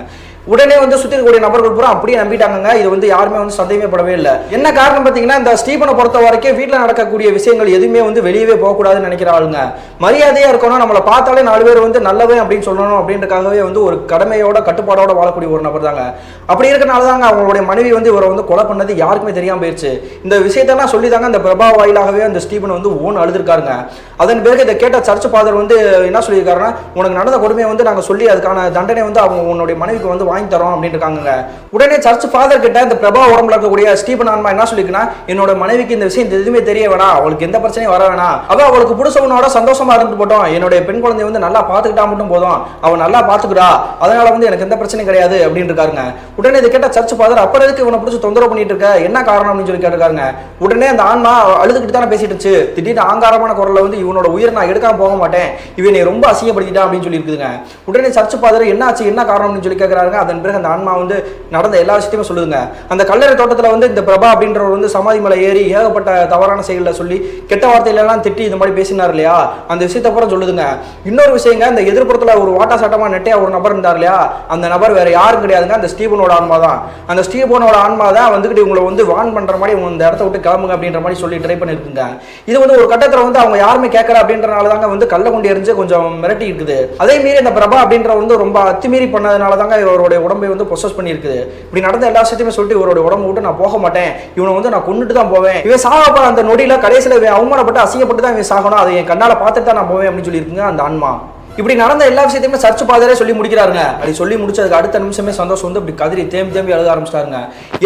உடனே வந்து சுத்தி இருக்கக்கூடிய நபர்கள் பூரா அப்படியே நம்பிட்டாங்க இது வந்து யாருமே வந்து சந்தேகப்படவே இல்லை. என்ன காரணம் பார்த்தீங்கன்னா இந்த ஸ்டீபனை பொறுத்த வரைக்கும் வீட்டில் நடக்கக்கூடிய விஷயங்கள் எதுவுமே வந்து வெளியவே போகக்கூடாதுன்னு நினைக்கிற ஆளுங்க. மரியாதையா இருக்கணும் நம்மளை பார்த்தாலே நாலு பேர் வந்து நல்லவே அப்படின்னு சொல்லணும் அப்படின்றக்காகவே வந்து ஒரு கடமையோட கட்டுப்பாடோட வாழக்கூடிய ஒரு நபர் தாங்க. அப்படி இருக்கனால தாங்க அவங்களுடைய மனைவி வந்து இவரை வந்து கொலை பண்ணது யாருக்குமே தெரியாம போயிருச்சு. இந்த விஷயத்தெல்லாம் சொல்லி தாங்க அந்த பிரபா வாயிலாகவே அந்த ஸ்டீபன் வந்து ஓன் அழுதுருக்காருங்க. அதன் பிறகு இதை கேட்ட சர்ச் ஃபாதர் வந்து என்ன சொல்லியிருக்காருன்னா உனக்கு நடந்த கொடுமையை வந்து நாங்கள் சொல்லி அதுக்கான தண்டனை வந்து அவங்க உன்னுடைய மனைவிக்கு வந்து வாங்கி தரோம் அப்படின்னு இருக்காங்க உடனே சர்ச் ஃபாதர் கிட்ட இந்த பிரபா உடம்புல இருக்கக்கூடிய ஸ்டீபன் ஆன்மா என்ன சொல்லிருக்குன்னா என்னோட மனைவிக்கு இந்த விஷயம் எதுவுமே தெரிய வேணாம் அவளுக்கு எந்த பிரச்சனையும் வர வேணாம் அவ அவளுக்கு பிடிச்சவனோட சந்தோஷமா இருந்து போட்டோம். என்னுடைய பெண் குழந்தைய வந்து நல்லா பார்த்துக்கிட்டா மட்டும் போதும். அவன் நல்லா பார்த்துக்கிறா. அதனால வந்து எனக்கு எந்த பிரச்சனையும் கிடையாது அப்படின்னு இருக்காருங்க உடனே இதை கேட்ட சர்ச் ஃபாதர் அப்புறம் எதுக்கு இவனை பிடிச்சி தொந்தரவு பண்ணிட்டு இருக்க? என்ன காரணம்? அப்படின்னு சொல்லி கேட்டிருக்காருங்க. உடனே அந்த ஆன்மா அழுதுகிட்டு தானே பேசிட்டு இருந்துச்சு திடீர்னு ஆங்காரமான குரல்ல வந்து இவனோட உயிரை நான் எடுக்காம போக மாட்டேன். இவனை ரொம்ப அசிங்கப்படுத்திட்டான் அப்படின்னு சொல்லி இருக்குதுங்க உடனே சர்ச் ஃபாதர் என்ன ஆச்சு என்ன காரணம்? அப்படின்னு சொல்லி கேட்கறாருங்க அதன் பிறகு அந்த ஆன்மா வந்து நடந்த எல்லா விஷயத்தையுமே சொல்லுதுங்க. அந்த கல்லறை தோட்டத்தில் வந்து இந்த பிரபா அப்படின்றவர் வந்து சமாதி மலை ஏறி ஏகப்பட்ட தவறான செயல்களை சொல்லி கெட்ட வார்த்தையிலலாம் திட்டி இது மாதிரி பேசினார் இல்லையா? அந்த விஷயத்தை பூரா சொல்லுதுங்க. இன்னொரு விஷயங்க இந்த எதிர்ப்புறத்தில் ஒரு வாட்டா சட்டமா நெட்டையாக ஒரு நபர் இருந்தார் இல்லையா? அந்த நபர் வேறு யாரும் கிடையாதுங்க. அந்த ஸ்டீபனோட ஆன்மா தான். அந்த ஸ்டீபனோட ஆன்மா தான் வந்துகிட்டு இவங்களை வந்து வான் பண்ணுற மாதிரி இவங்க இந்த இடத்த விட்டு கிளம்புங்க அப்படின்ற மாதிரி சொல்லி ட்ரை பண்ணியிருக்குங்க. இது வந்து ஒரு கட்டத்தில் வந்து அவங்க யாருமே கேட்கல அப்படின்றனால தாங்க வந்து கள்ள கொண்டு எரிஞ்சு கொஞ்சம் மிரட்டி இருக்குது அதே மீறி அந்த பிரபா அப்படின்ற வந்து ரொம்ப அத்துமீறி பண்ணதுனால தாங்க இவருடைய உடம்பை வந்து பொசஸ் பண்ணியிருக்குது. இப்படி நடந்த எல்லா விஷயத்தையுமே சொல்லிட்டு இவருடைய உடம்பு விட்டு நான் போக மாட்டேன். இவனை வந்து நான் கொண்டுட்டு தான் போவேன். இவன் சாகப்ப அந்த நொடியில கடைசியில அவமானப்பட்டு அசிங்கப்பட்டு தான் இவன் சாகணும். அதை என் கண்ணால பார்த்துட்டு தான் நான் போவேன் அப்படின்னு சொல்லியிருக்குங்க அந்த ஆன்மா. இப்படி நடந்த எல்லா விஷயத்தையுமே சர்ச் பாதையிலே சொல்லி முடிக்கிறாருங்க. அப்படி சொல்லி முடிச்சதுக்கு அடுத்த நிமிஷமே சந்தோஷம் வந்து இப்படி கதிரி தேம்பி தேம்பி எழுத ஆரம்பிச்சிட்டாருங்க.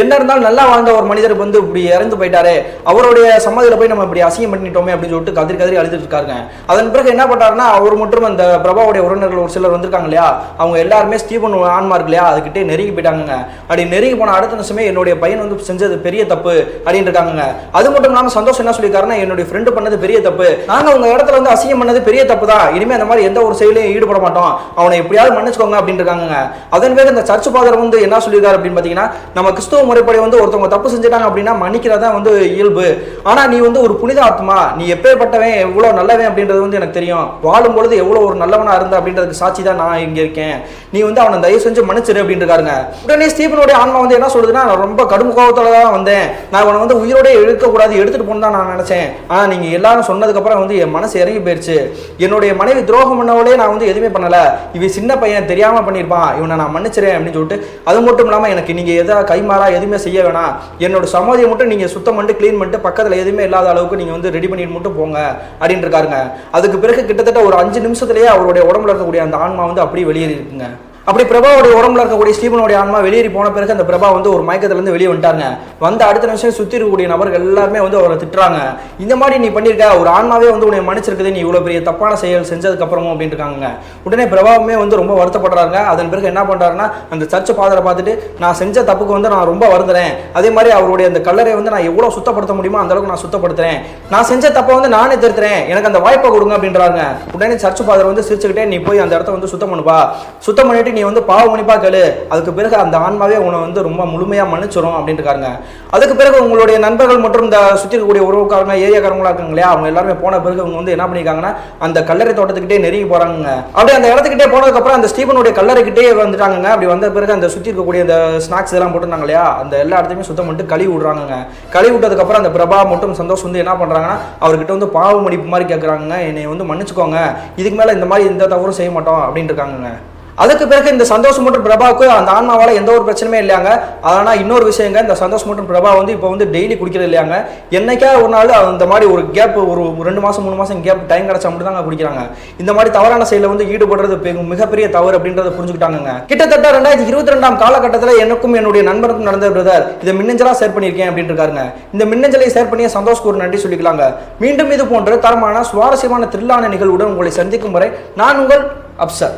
என்ன இருந்தாலும் நல்லா வாழ்ந்த ஒரு மனிதர் வந்து இப்படி இறந்து போயிட்டாரு. அவருடைய சமாதியில போய் நம்ம இப்படி அசிங்கம் பண்ணிட்டோமே அப்படின்னு சொல்லிட்டு கதிரி கதிரி அழுதுட்டு இருக்காருங்க. அதன் பிறகு என்ன பண்ணாருன்னா அவர் மட்டும் அந்த பிரபாவுடைய உறவினர்கள் ஒரு சிலர் வந்திருக்காங்க இல்லையா? அவங்க எல்லாருமே ஸ்டீபன் ஆன்மா இருக்கு இல்லையா? அதுக்கிட்டே நெருங்கி போயிட்டாங்க அப்படி நெருங்கி போன அடுத்த நிமிஷமே என்னுடைய பையன் வந்து செஞ்சது பெரிய தப்பு அப்படின்னு இருக்காங்க அது மட்டும் இல்லாமல் சந்தோஷம் என்ன சொல்லியிருக்காருன்னா என்னுடைய ஃப்ரெண்டு பண்ணது பெரிய தப்பு. நாங்க உங்க இடத்துல வந்து அசிங்கம் பண்ணது பெரிய தப்பு தான் இனிமே அந்த மாதிரி எந்த ஒரு செயலையும் ஈடுபட மாட்டோம். அவனை எப்படியாவது மன்னிச்சுக்கோங்க அப்படின்னு இருக்காங்க அதன் பேர் இந்த சர்ச் பாதர் வந்து என்ன சொல்லியிருக்காரு அப்படின்னு பார்த்தீங்கன்னா நம்ம கிறிஸ்துவ முறைப்படி வந்து ஒருத்தவங்க தப்பு செஞ்சுட்டாங்க அப்படின்னா மன்னிக்கிறதா வந்து இயல்பு. ஆனா நீ வந்து ஒரு புனித ஆத்மா நீ எப்பேற்பட்டவன் எவ்வளோ நல்லவன் அப்படின்றது வந்து எனக்கு தெரியும். வாழும் பொழுது எவ்வளவு ஒரு நல்லவனா இருந்த அப்படின்றதுக்கு சாட்சி தான் நான் இங்கே இருக்கேன். நீ வந்து அவனை தயவு செஞ்சு மன்னிச்சிரு அப்படின்னு இருக்காருங்க உடனே ஸ்டீபனுடைய ஆன்மா வந்து என்ன சொல்லுதுன்னா நான் ரொம்ப கடும் கோபத்தில் தான் வந்தேன். நான் அவனை வந்து உயிரோட எடுக்க எடுத்துகிட்டு எடுத்துட்டு தான் நான் நினைச்சேன். ஆனா நீங்க எல்லாரும் சொன்னதுக்கு அப்புறம் வந்து என் மனசு இறங்கி போயிருச்சு. என்னுடைய மனைவி துரோகம் பண்ணவளே நான் வந்து எதுவுமே பண்ணல. இவன் சின்ன பையன் தெரியாம பண்ணியிருப்பான் இவனை நான் மன்னிச்சிரேன் அப்படின்னு சொல்லிட்டு அது மட்டும் இல்லாம எனக்கு நீங்க எதா கைமாறா எதுவுமே செய்ய வேணாம். என்னோட சமாதியை மட்டும் நீங்க சுத்தம் பண்ணிட்டு க்ளீன் பண்ணிட்டு பக்கத்தில் எதுவுமே இல்லாத அளவுக்கு நீங்க வந்து ரெடி பண்ணிட்டு மட்டும் போங்க அப்படின்னு இருக்காருங்க. அதுக்கு பிறகு கிட்டத்தட்ட ஒரு அஞ்சு நிமிஷத்துலயே அவருடைய உடம்புல இருக்கக்கூடிய அந்த ஆன்மா வந்து அப்படியே வெளியேறி இருக்குங்க அப்படி பிரபாவுடைய உடம்புல இருக்கக்கூடிய ஸ்டீபனுடைய ஆன்மா வெளியேறி போன பிறகு அந்த பிரபா வந்து ஒரு மயக்கத்துலேருந்து வெளியே வந்துட்டாங்க வந்த அடுத்த நிமிஷம் சுத்தி இருக்கக்கூடிய நபர்கள் எல்லாருமே வந்து அவரை திட்டுறாங்க. இந்த மாதிரி நீ பண்ணிருக்க ஒரு ஆன்மாவே வந்து உன்னை மன்னிச்சிருக்குது நீ இவ்வளோ பெரிய தப்பான செயல் செஞ்சதுக்கு அப்புறமும் அப்படின்ட்டு இருக்காங்க உடனே பிரபாவுமே வந்து ரொம்ப வருத்தப்படுறாங்க அதன் பிறகு என்ன பண்றாருன்னா அந்த சர்ச் பாதரை பார்த்துட்டு நான் செஞ்ச தப்புக்கு வந்து நான் ரொம்ப வருந்துறேன். அதே மாதிரி அவருடைய அந்த கல்லறை வந்து நான் எவ்வளோ சுத்தப்படுத்த முடியுமோ அந்த அளவுக்கு நான் சுத்தப்படுத்துறேன். நான் செஞ்ச தப்பை வந்து நானே திருத்துறேன். எனக்கு அந்த வாய்ப்பை கொடுங்க அப்படின்றாங்க உடனே சர்ச் பாதர் வந்து சிரிச்சுக்கிட்டே நீ போய் அந்த இடத்த வந்து சுத்தம் பண்ணுப்பா சுத்தம் பண்ணிட்டு நீ வந்து பாவ மன்னிப்பா கேளு. அதுக்கு பிறகு அந்த ஆன்மாவே உன்னை வந்து ரொம்ப முழுமையா மன்னிச்சிடும் அப்படின்ட்டு இருக்காங்க அதுக்கு பிறகு உங்களுடைய நண்பர்கள் மற்றும் இந்த சுற்றி இருக்கக்கூடிய உறவுக்காரங்க ஏரியாக்காரங்களா இருக்காங்க இல்லையா அவங்க எல்லாருமே போன பிறகு அவங்க வந்து என்ன பண்ணிருக்காங்கன்னா அந்த கல்லறை தோட்டத்துக்கிட்டே நெருங்கி போறாங்க அப்படியே அந்த இடத்துக்கிட்டே போனதுக்கு அப்புறம் அந்த ஸ்டீபனுடைய கல்லறைக்கிட்டே வந்துட்டாங்க அப்படி வந்த பிறகு அந்த சுற்றி இருக்கக்கூடிய அந்த ஸ்நாக்ஸ் இதெல்லாம் போட்டுருந்தாங்க இல்லையா அந்த எல்லா இடத்தையுமே சுத்தம் பண்ணிட்டு கழுவி விடுறாங்க கழுவி விட்டதுக்கு அப்புறம் அந்த பிரபா மட்டும் சந்தோஷம் வந்து என்ன பண்றாங்கன்னா அவர்கிட்ட வந்து பாவ மடிப்பு மாதிரி கேட்குறாங்க என்னை வந்து மன்னிச்சுக்கோங்க. இதுக்கு மேல இந்த மாதிரி எந்த தவறும் செய்ய மாட்டோம் அப்படின்ட்டு இருக்காங்க அதுக்கு பிறகு இந்த சந்தோஷ் மற்றும் பிரபாவுக்கு அந்த ஆன்மாவால் எந்த ஒரு பிரச்சனையுமே இல்லையாங்க. அதனால் இன்னொரு விஷயங்க இந்த சந்தோஷ் மற்றும் பிரபா வந்து இப்போ வந்து டெய்லி குடிக்கிறது இல்லையாங்க. என்னைக்கா ஒரு நாள் அந்த மாதிரி ஒரு கேப் ஒரு ரெண்டு மாதம் மூணு மாதம் கேப் டைம் கிடைச்சா மட்டும் தாங்க குடிக்கிறாங்க. இந்த மாதிரி தவறான செயலில் வந்து ஈடுபடுறது பெ- மிகப்பெரிய தவறு அப்படின்றத புரிஞ்சுக்கிட்டாங்க கிட்டத்தட்ட ரெண்டாயிரத்தி இருபத்தி ரெண்டாம் காலகட்டத்தில் எனக்கும் என்னுடைய நண்பருக்கும் நடந்த பிரதர் இதை மின்னஞ்சலாக ஷேர் பண்ணியிருக்கேன் அப்படின்னு இருக்காருங்க. இந்த மின்னஞ்சலை ஷேர் பண்ணிய சந்தோஷ்க்கு ஒரு நன்றி சொல்லிக்கலாங்க. மீண்டும் இது போன்ற தரமான சுவாரஸ்யமான த்ரில்லான நிகழ்வுடன் உங்களை சந்திக்கும் வரை நான் உங்கள் அப்சர்.